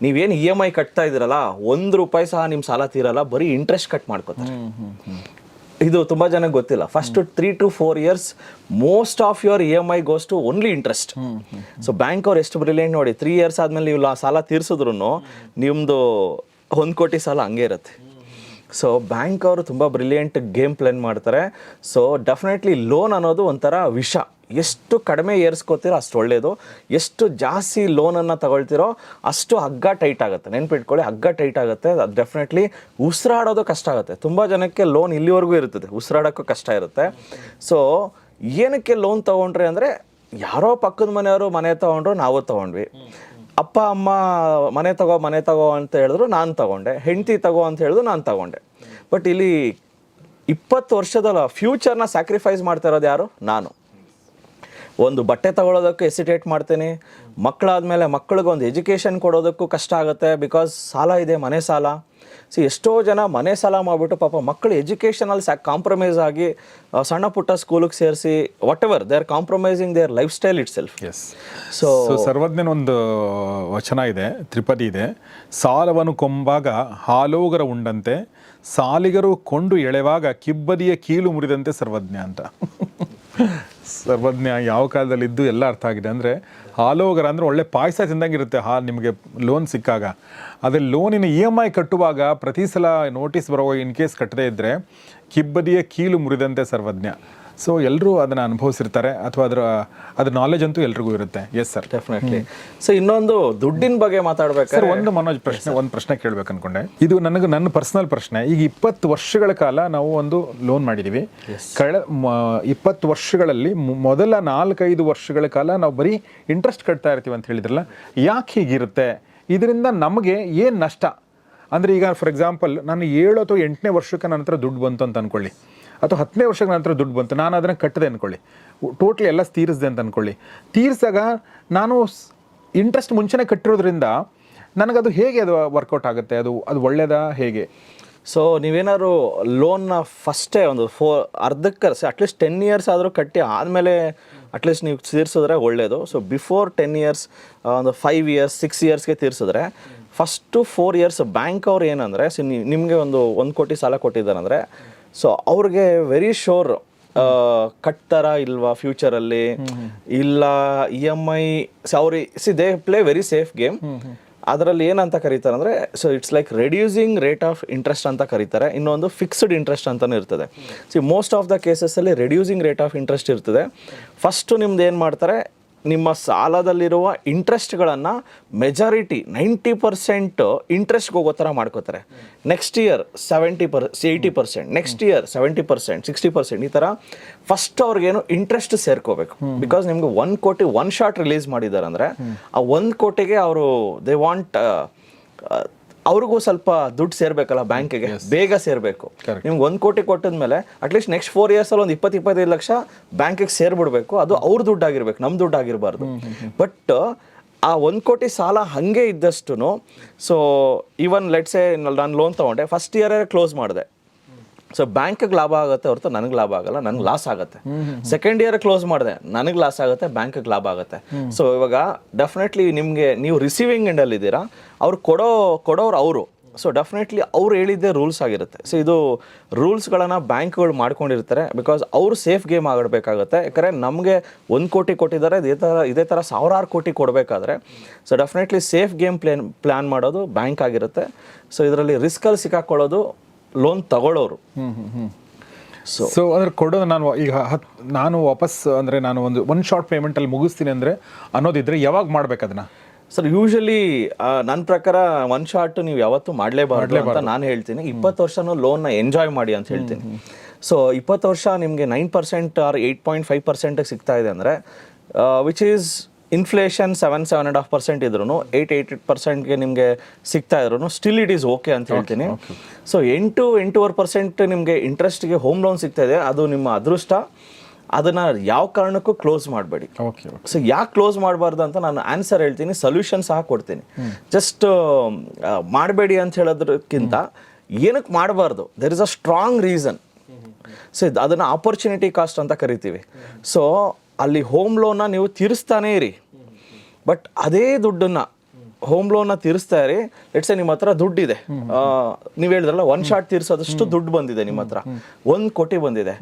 ನೀವೇನು ಇ ಎಂ ಐ ಕಟ್ತಾ ಇದ್ದೀರಲ್ಲ ಒಂದು ರೂಪಾಯಿ ಸಹ ನಿಮ್ಮ ಸಾಲ ತೀರಲ್ಲ ಬರೀ ಇಂಟ್ರೆಸ್ಟ್ ಕಟ್ ಮಾಡ್ಕೋತಾರೆ. ಇದು ತುಂಬಾ ಜನಕ್ಕೆ ಗೊತ್ತಿಲ್ಲ. First three to four years most of your E M I goes to only interest so bank ಅವ್ರು ಎಷ್ಟು ಬ್ರಿಲಿಯಂಟ್ ನೋಡಿ ತ್ರೀ ಇಯರ್ಸ್ ಆದ್ಮೇಲೆ ನೀವು ಆ ಸಾಲ ತೀರ್ಸಿದ್ರು ನಿಮ್ಮದು ಒಂದು ಕೋಟಿ ಸಾಲ ಹಂಗೆ ಇರುತ್ತೆ. ಸೊ ಬ್ಯಾಂಕ್ ಅವರು ತುಂಬ ಬ್ರಿಲಿಯಂಟ್ ಗೇಮ್ ಪ್ಲಾನ್ ಮಾಡ್ತಾರೆ. ಸೊ ಡೆಫಿನೆಟ್ಲಿ ಲೋನ್ ಅನ್ನೋದು ಒಂಥರ ವಿಷ. ಎಷ್ಟು ಕಡಿಮೆ ಏರಿಸ್ಕೋತೀರೋ ಅಷ್ಟು ಒಳ್ಳೆಯದು ಎಷ್ಟು ಜಾಸ್ತಿ ಲೋನನ್ನು ತಗೊಳ್ತಿರೋ ಅಷ್ಟು ಹಗ್ಗ ಟೈಟ್ ಆಗುತ್ತೆ. ನೆನ್ಪಿಟ್ಕೊಳ್ಳಿ, ಹಗ್ಗ ಟೈಟ್ ಆಗುತ್ತೆ. ಅದು ಡೆಫಿನೆಟ್ಲಿ ಉಸಿರಾಡೋದು ಕಷ್ಟ ಆಗುತ್ತೆ. ತುಂಬ ಜನಕ್ಕೆ ಲೋನ್ ಇಲ್ಲಿವರೆಗೂ ಇರುತ್ತದೆ. ಉಸಿರಾಡೋಕ್ಕೂ ಕಷ್ಟ ಇರುತ್ತೆ. ಸೊ ಏನಕ್ಕೆ ಲೋನ್ ತೊಗೊಂಡ್ರೆ ಅಂದರೆ ಯಾರೋ ಪಕ್ಕದ ಮನೆಯವರು ಮನೆ ತೊಗೊಂಡ್ರು ನಾವು ತೊಗೊಂಡ್ವಿ. ಅಪ್ಪ, ಅಮ್ಮ ಮನೆ ತಗೋ ಮನೆ ತಗೋ ಅಂತ ಹೇಳಿದ್ರು ನಾನು ತಗೊಂಡೆ. ಹೆಂಡತಿ ತಗೋ ಅಂತ ಹೇಳಿದ್ರು ನಾನು ತಗೊಂಡೆ. ಬಟ್ ಇಲ್ಲಿ ಇಪ್ಪತ್ತು ವರ್ಷದ ಫ್ಯೂಚರ್ನ ಸ್ಯಾಕ್ರಿಫೈಸ್ ಮಾಡ್ತಾ ಇರೋದು ಯಾರು? ನಾನು. ಒಂದು ಬಟ್ಟೆ ತಗೊಳ್ಳೋದಕ್ಕೂ ಎಸಿಟೇಟ್ ಮಾಡ್ತೀನಿ. ಮಕ್ಕಳಾದಮೇಲೆ ಮಕ್ಕಳಿಗೆ ಒಂದು ಎಜುಕೇಷನ್ ಕೊಡೋದಕ್ಕೂ ಕಷ್ಟ ಆಗುತ್ತೆ ಬಿಕಾಸ್ ಸಾಲ ಇದೆ ಮನೆ ಸಾಲ. ಸೊ ಎಷ್ಟೋ ಜನ ಮನೆ ಸಾಲ ಮಾಡಿಬಿಟ್ಟು ಪಾಪ ಮಕ್ಕಳು ಎಜುಕೇಷನಲ್ಲಿ ಸ್ಯಾ ಕಾಂಪ್ರಮೈಸ್ ಆಗಿ ಸಣ್ಣ ಪುಟ್ಟ ಸ್ಕೂಲಿಗೆ ಸೇರಿಸಿ whatever they are compromising their lifestyle itself yes so so ಸರ್ವಜ್ಞನ ಒಂದು ವಚನ ಇದೆ ತ್ರಿಪದಿ ಇದೆ. ಸಾಲವನ್ನು ಕೊಂಬಾಗ ಹಾಲೋಗರ ಉಂಡಂತೆ ಸಾಲಿಗರು ಕೊಂಡು ಎಳೆವಾಗ ಕಿಬ್ಬದಿಯ ಕೀಲು ಮುರಿದಂತೆ ಸರ್ವಜ್ಞ ಅಂತ. (laughs) ಸರ್ವಜ್ಞ ಯಾವ ಕಾಲದಲ್ಲಿ ಇದ್ದು ಎಲ್ಲ ಅರ್ಥ ಆಗಿದೆ. ಅಂದರೆ ಹಾಲೋಗರ ಅಂದರೆ ಒಳ್ಳೆ ಪಾಯಸ ತಿಂದಂಗಿರುತ್ತೆ ಹಾಲು ನಿಮಗೆ ಲೋನ್ ಸಿಕ್ಕಾಗ. ಅದೇ ಲೋನಿನ ಇ ಎಂ ಐ ಕಟ್ಟುವಾಗ ಪ್ರತಿ ಸಲ ನೋಟಿಸ್ ಬರುವಾಗ ಇನ್ ಕೇಸ್ ಕಟ್ಟದೇ ಇದ್ದರೆ ಕಿಬ್ಬದಿಯ ಕೀಲು ಮುರಿದಂತೆ ಸರ್ವಜ್ಞ. ಸೊ ಎಲ್ಲರೂ ಅದನ್ನ ಅನುಭವಿಸಿರ್ತಾರೆ ಅಥವಾ ಅದರ ಅದ್ರ ನಾಲೆಜ್ ಅಂತೂ ಎಲ್ರಿಗೂ ಇರುತ್ತೆ. ಎಸ್ ಸರ್ ಡೆಫಿನೆಟ್ಲಿ ಸೊ ಇನ್ನೊಂದು ದುಡ್ಡಿನ ಬಗ್ಗೆ ಮಾತಾಡ್ಬೇಕಾದ್ರೆ ಒಂದು ಮನೋಜ್ ಪ್ರಶ್ನೆ ಒಂದು ಪ್ರಶ್ನೆ ಕೇಳ್ಬೇಕು ಅನ್ಕೊಂಡೆ ಇದು ನನಗೆ ನನ್ನ ಪರ್ಸನಲ್ ಪ್ರಶ್ನೆ. ಈಗ ಇಪ್ಪತ್ತು ವರ್ಷಗಳ ಕಾಲ ನಾವು ಒಂದು ಲೋನ್ ಮಾಡಿದೀವಿ. ಕಳೆ ಇಪ್ಪತ್ತು ವರ್ಷಗಳಲ್ಲಿ ಮೊದಲ ನಾಲ್ಕೈದು ವರ್ಷಗಳ ಕಾಲ ನಾವು ಬರೀ ಇಂಟ್ರೆಸ್ಟ್ ಕಟ್ತಾ ಇರ್ತೀವಿ ಅಂತ ಹೇಳಿದ್ರಲ್ಲ ಯಾಕೆ ಹೀಗಿರುತ್ತೆ? ಇದರಿಂದ ನಮಗೆ ಏನು ನಷ್ಟ? ಅಂದರೆ ಈಗ ಫಾರ್ ಎಕ್ಸಾಂಪಲ್ ನಾನು ಏಳು ಅಥವಾ ಎಂಟನೇ ವರ್ಷಕ್ಕೆ ನನ್ನ ಹತ್ರ ದುಡ್ಡು ಬಂತು ಅಂತ ಅನ್ಕೊಳ್ಳಿ. ಅಥವಾ ಹತ್ತನೇ ವರ್ಷಕ್ಕೆ ನಂತರ ದುಡ್ಡು ಬಂತು, ನಾನು ಅದನ್ನು ಕಟ್ಟಿದೆ ಅಂದ್ಕೊಳ್ಳಿ ಟೋಟ್ಲಿ ಎಲ್ಲ ತೀರಿಸಿದೆ ಅಂತ ಅಂದ್ಕೊಳ್ಳಿ ತೀರಿಸಿದಾಗ ನಾನು ಇಂಟ್ರೆಸ್ಟ್ ಮುಂಚೆನೇ ಕಟ್ಟಿರೋದ್ರಿಂದ ನನಗದು ಹೇಗೆ ಅದು ವರ್ಕೌಟ್ ಆಗುತ್ತೆ? ಅದು ಅದು ಒಳ್ಳೆಯದಾ ಹೇಗೆ? ಸೊ ನೀವೇನಾದ್ರು ಲೋನ್ನ ಫಸ್ಟೇ ಒಂದು ಫೋ ಅರ್ಧಕ್ಕೆ ಅಟ್ಲೀಸ್ಟ್ ಟೆನ್ ಇಯರ್ಸ್ ಆದರೂ ಕಟ್ಟಿ, ಆದಮೇಲೆ ಅಟ್ಲೀಸ್ಟ್ ನೀವು ತೀರಿಸಿದ್ರೆ ಒಳ್ಳೆಯದು ಸೊ ಬಿಫೋರ್ ಟೆನ್ ಇಯರ್ಸ್ ಒಂದು ಫೈವ್ ಇಯರ್ಸ್ ಸಿಕ್ಸ್ ಇಯರ್ಸ್ಗೆ ತೀರಿಸಿದ್ರೆ ಫಸ್ಟು ಫೋರ್ ಇಯರ್ಸ್ ಬ್ಯಾಂಕ್ ಅವ್ರು ಏನಂದರೆ, ಸೊ ನಿಮಗೆ ಒಂದು ಒಂದು ಕೋಟಿ ಸಾಲ ಕೊಟ್ಟಿದ್ದಾರಂದರೆ ಸೊ ಅವ್ರಿಗೆ ವೆರಿ ಶೋರ್ ಕಟ್ತಾರ ಇಲ್ವಾ ಫ್ಯೂಚರಲ್ಲಿ ಇಲ್ಲ ಇ ಎಂ ಐ ಅವ್ರಿ see they play very safe game ಅದರಲ್ಲಿ ಏನಂತ ಕರೀತಾರೆ ಅಂದರೆ so it's like reducing rate of interest ಅಂತ ಕರೀತಾರೆ. ಇನ್ನೊಂದು ಫಿಕ್ಸ್ಡ್ ಇಂಟ್ರೆಸ್ಟ್ ಅಂತಲೂ ಇರ್ತದೆ. ಸಿ ಮೋಸ್ಟ್ ಆಫ್ ದ ಕೇಸಸ್ಸಲ್ಲಿ ರೆಡ್ಯೂಸಿಂಗ್ ರೇಟ್ ಆಫ್ ಇಂಟ್ರೆಸ್ಟ್ ಇರ್ತದೆ. ಫಸ್ಟು ನಿಮ್ದು ಏನು ಮಾಡ್ತಾರೆ ನಿಮ್ಮ ಸಾಲದಲ್ಲಿರುವ ಇಂಟ್ರೆಸ್ಟ್ಗಳನ್ನು ಮೆಜಾರಿಟಿ ನೈಂಟಿ ಪರ್ಸೆಂಟ್ ಇಂಟ್ರೆಸ್ಟ್ಗೆ ಹೋಗೋ ಥರ ಮಾಡ್ಕೋತಾರೆ. Next year seventy per eighty percent next year seventy percent sixty percent ಈ ಥರ ಫಸ್ಟ್ ಅವ್ರಿಗೇನು ಇಂಟ್ರೆಸ್ಟ್ ಸೇರ್ಕೋಬೇಕು. ಬಿಕಾಸ್ ನಿಮ್ಗೆ ಒಂದು ಕೋಟಿ ಒನ್ ಶಾಟ್ ರಿಲೀಸ್ ಮಾಡಿದ್ದಾರೆ ಅಂದರೆ ಆ ಒಂದು ಕೋಟಿಗೆ ಅವರು ದೇ ವಾಂಟ್ ಅವ್ರಿಗೂ ಸ್ವಲ್ಪ ದುಡ್ಡು ಸೇರ್ಬೇಕಲ್ಲ ಬ್ಯಾಂಕಿಗೆ? ಬೇಗ ಸೇರಬೇಕು. ನಿಮ್ಗೆ ಒಂದು ಕೋಟಿ ಕೊಟ್ಟಿದ್ಮೇಲೆ ಅಟ್ಲೀಸ್ಟ್ ನೆಕ್ಸ್ಟ್ ಫೋರ್ ಇಯರ್ಸಲ್ಲಿ ಒಂದು ಇಪ್ಪತ್ತು ಇಪ್ಪತ್ತೈದು ಲಕ್ಷ ಬ್ಯಾಂಕಿಗೆ ಸೇರ್ಬಿಡ್ಬೇಕು. ಅದು ಅವ್ರ ದುಡ್ಡು ಆಗಿರ್ಬೇಕು ನಮ್ಮ ದುಡ್ಡು ಆಗಿರಬಾರ್ದು ಬಟ್ ಆ ಒಂದು ಕೋಟಿ ಸಾಲ ಹಾಗೆ ಇದ್ದಷ್ಟು ಸೊ ಈವನ್ ಲೆಟ್ಸೆ ನಾನು ಲೋನ್ ತಗೊಂಡೆ ಫಸ್ಟ್ ಇಯರೇ ಕ್ಲೋಸ್ ಮಾಡಿದೆ. ಸೊ ಬ್ಯಾಂಕಿಗೆ ಲಾಭ ಆಗುತ್ತೆ ಹೊರತು ನನಗೆ ಲಾಭ ಆಗಲ್ಲ, ನನಗೆ ಲಾಸ್ ಆಗುತ್ತೆ. ಸೆಕೆಂಡ್ ಇಯರ್ ಕ್ಲೋಸ್ ಮಾಡಿದೆ, ನನಗೆ ಲಾಸ್ ಆಗುತ್ತೆ ಬ್ಯಾಂಕಿಗೆ ಲಾಭ ಆಗುತ್ತೆ. ಸೊ ಇವಾಗ ಡೆಫಿನೆಟ್ಲಿ ನಿಮಗೆ, ನೀವು ರಿಸೀವಿಂಗ್ ಎಂಡಲ್ಲಿ ಇದ್ದೀರಾ, ಅವ್ರು ಕೊಡೋ ಕೊಡೋರು ಅವರು. ಸೊ ಡೆಫಿನೆಟ್ಲಿ ಅವ್ರು ಹೇಳಿದ್ದೆ ರೂಲ್ಸ್ ಆಗಿರುತ್ತೆ. ಸೊ ಇದು ರೂಲ್ಸ್ಗಳನ್ನು ಬ್ಯಾಂಕ್ಗಳು ಮಾಡ್ಕೊಂಡಿರ್ತಾರೆ ಬಿಕಾಸ್ ಅವರು ಸೇಫ್ ಗೇಮ್ ಆಗಬೇಕಾಗುತ್ತೆ ಯಾಕಂದರೆ ನಮಗೆ ಒಂದು ಕೋಟಿ ಕೊಟ್ಟಿದ್ದಾರೆ, ಇದೇ ಥರ ಇದೇ ಥರ ಸಾವಿರಾರು ಕೋಟಿ ಕೊಡಬೇಕಾದ್ರೆ. So definitely safe game plan plan ಮಾಡೋದು ಬ್ಯಾಂಕ್ ಆಗಿರುತ್ತೆ. ಸೊ ಇದರಲ್ಲಿ ರಿಸ್ಕಲ್ಲಿ ಸಿಕ್ಕಾಕೊಳ್ಳೋದು ಲೋನ್ ತಗೊಳ್ಳೋರು. ಸೊ ಸೊ ಅಂದ್ರೆ ಕೊಡೋದು ನಾನು ಈಗ ಹತ್ ನಾನು ವಾಪಸ್ ಅಂದರೆ ನಾನು ಒಂದು ಒನ್ ಶಾರ್ಟ್ ಪೇಮೆಂಟಲ್ಲಿ ಮುಗಿಸ್ತೀನಿ ಅಂದರೆ ಅನ್ನೋದಿದ್ರೆ ಯಾವಾಗ ಮಾಡ್ಬೇಕು ಅದನ್ನ? ಸರ್ ಯೂಶಲಿ ನನ್ನ ಪ್ರಕಾರ ಒನ್ ಶಾರ್ಟ್ ನೀವು ಯಾವತ್ತೂ ಮಾಡಲೇಬಾರ್ದು ಅಂತ ನಾನು ಹೇಳ್ತೀನಿ. ಇಪ್ಪತ್ತು ವರ್ಷನೂ ಲೋನ್ನ ಎಂಜಾಯ್ ಮಾಡಿ ಅಂತ ಹೇಳ್ತೀನಿ. ಸೊ ಇಪ್ಪತ್ತು ವರ್ಷ ನಿಮಗೆ nine percent or eight point five ಪರ್ಸೆಂಟಿಗೆ ಸಿಗ್ತಾ ಇದೆ ಅಂದರೆ which is inflation seven seven and half percent ಇದ್ರೂ ಏಯ್ಟ್ ಏಯ್ಟ್ ಏಟ್ ಪರ್ಸೆಂಟ್ಗೆ ನಿಮಗೆ ಸಿಗ್ತಾ ಇದ್ರು ಸ್ಟಿಲ್ ಇಟ್ ಈಸ್ ಓಕೆ ಅಂತ ಹೇಳ್ತೀನಿ. ಸೊ ಎಂಟು ಎಂಟೂವರೆ ಪರ್ಸೆಂಟ್ ನಿಮಗೆ ಇಂಟ್ರೆಸ್ಟ್ಗೆ ಹೋಮ್ ಲೋನ್ ಸಿಗ್ತಾ ಇದೆ ಅದು ನಿಮ್ಮ ಅದೃಷ್ಟ. ಅದನ್ನು ಯಾವ ಕಾರಣಕ್ಕೂ ಕ್ಲೋಸ್ ಮಾಡಬೇಡಿ. ಓಕೆ ಓಕೆ ಸೊ ಯಾಕೆ ಕ್ಲೋಸ್ ಮಾಡಬಾರ್ದು ಅಂತ ನಾನು ಆನ್ಸರ್ ಹೇಳ್ತೀನಿ ಸೊಲ್ಯೂಷನ್ ಸಹ ಕೊಡ್ತೀನಿ. ಜಸ್ಟ್ ಮಾಡಬೇಡಿ ಅಂತ ಹೇಳೋದಕ್ಕಿಂತ ಏನಕ್ಕೆ ಮಾಡಬಾರ್ದು? There is a strong reason so ಅದನ್ನು ಆಪರ್ಚುನಿಟಿ ಕಾಸ್ಟ್ ಅಂತ ಕರಿತೀವಿ. ಸೊ ಅಲ್ಲಿ ಹೋಮ್ ಲೋನ್ನ ನೀವು ತೀರಿಸ್ತಾನೇ ಇರಿ. ಬಟ್ ಅದೇ ದುಡ್ಡನ್ನು ಹೋಮ್ ಲೋನ್ನ ತೀರಿಸ್ತಾ ಇರಿ. ಲೆಟ್ಸೆ ನಿಮ್ಮ ಹತ್ರ ದುಡ್ಡಿದೆ. ನೀವು ಹೇಳಿದ್ರಲ್ಲ ಒನ್ ಶಾಟ್ ತೀರಿಸೋದಷ್ಟು ದುಡ್ಡು ಬಂದಿದೆ ನಿಮ್ಮ ಹತ್ರ. ಒಂದು ಕೋಟಿ ಬಂದಿದೆ.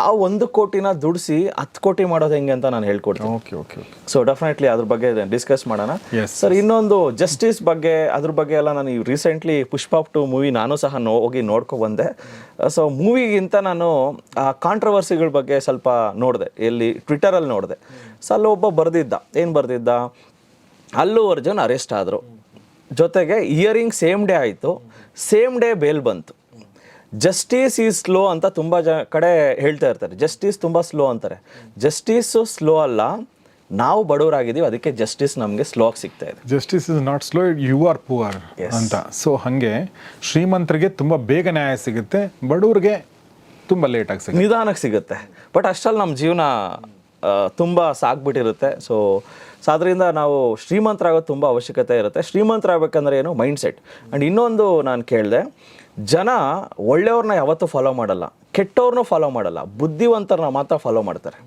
ಆ ಒಂದು ಕೋಟಿನ ದುಡಿಸಿ ಹತ್ತು ಕೋಟಿ ಮಾಡೋದು ಹೆಂಗೆ ಅಂತ ನಾನು ಹೇಳ್ಕೊಡ್ತೀನಿ. Okay okay okay. So definitely ಅದ್ರ ಬಗ್ಗೆ ಡಿಸ್ಕಸ್ ಮಾಡೋಣ. ಸರ್ ಇನ್ನೊಂದು ಜಸ್ಟಿಸ್ ಬಗ್ಗೆ ಅದ್ರ ಬಗ್ಗೆ ಎಲ್ಲ ನಾನು ರೀಸೆಂಟ್ಲಿ ಪುಷ್ಪ ಟು ಮೂವಿ ನಾನು ಸಹ ನೋ ಹೋಗಿ ನೋಡ್ಕೊ ಬಂದೆ. ಸೊ ಮೂವಿಗಿಂತ ನಾನು ಆ ಕಾಂಟ್ರವರ್ಸಿಗಳ ಬಗ್ಗೆ ಸ್ವಲ್ಪ ನೋಡಿದೆ. ಎಲ್ಲಿ ಟ್ವಿಟರಲ್ಲಿ ನೋಡಿದೆ. ಸೊ ಅಲ್ಲಿ ಒಬ್ಬ ಬರೆದಿದ್ದ. ಏನು ಬರೆದಿದ್ದ? ಅಲ್ಲು ಅರ್ಜುನ್ ಅರೆಸ್ಟ್ ಆದರು. ಜೊತೆಗೆ ಇಯರಿಂಗ್ ಸೇಮ್ ಡೇ ಆಯಿತು. ಸೇಮ್ ಡೇ ಬೇಲ್ ಬಂತು. ಜಸ್ಟಿಸ್ ಈಸ್ ಸ್ಲೋ ಅಂತ ತುಂಬ ಜ ಕಡೆ ಹೇಳ್ತಾ ಇರ್ತಾರೆ. ಜಸ್ಟಿಸ್ ತುಂಬ ಸ್ಲೋ ಅಂತಾರೆ. ಜಸ್ಟಿಸು ಸ್ಲೋ ಅಲ್ಲ. ನಾವು ಬಡವರಾಗಿದ್ದೀವಿ. ಅದಕ್ಕೆ ಜಸ್ಟಿಸ್ ನಮಗೆ ಸ್ಲೋ ಆಗಿ ಸಿಗ್ತಾ ಇದೆ. Justice is not slow you are poor ಅಂತ. ಸೊ ಹಾಗೆ ಶ್ರೀಮಂತರಿಗೆ ತುಂಬ ಬೇಗ ನ್ಯಾಯ ಸಿಗುತ್ತೆ. ಬಡವ್ರಿಗೆ ತುಂಬ ಲೇಟಾಗಿ ಸಿಗುತ್ತೆ. ನಿಧಾನಕ್ಕೆ ಸಿಗುತ್ತೆ. ಬಟ್ ಅಷ್ಟರಲ್ಲಿ ನಮ್ಮ ಜೀವನ ತುಂಬ ಸಾಕ್ಬಿಟ್ಟಿರುತ್ತೆ ಸೊ ಸೊ ಅದರಿಂದ ನಾವು ಶ್ರೀಮಂತರಾಗೋದು ತುಂಬ ಅವಶ್ಯಕತೆ ಇರುತ್ತೆ. ಶ್ರೀಮಂತರಾಗಬೇಕಂದ್ರೆ ಏನು? ಮೈಂಡ್ ಸೆಟ್ ಆ್ಯಂಡ್ ಇನ್ನೊಂದು ನಾನು ಕೇಳಿದೆ, ಜನ ಒಳ್ಳೆಯವ್ರನ್ನ ಯಾವತ್ತೂ ಫಾಲೋ ಮಾಡಲ್ಲ. ಕೆಟ್ಟವ್ರನ್ನೂ ಫಾಲೋ ಮಾಡಲ್ಲ. ಬುದ್ಧಿವಂತರನ್ನ ಮಾತ್ರ ಫಾಲೋ ಮಾಡ್ತಾರೆ.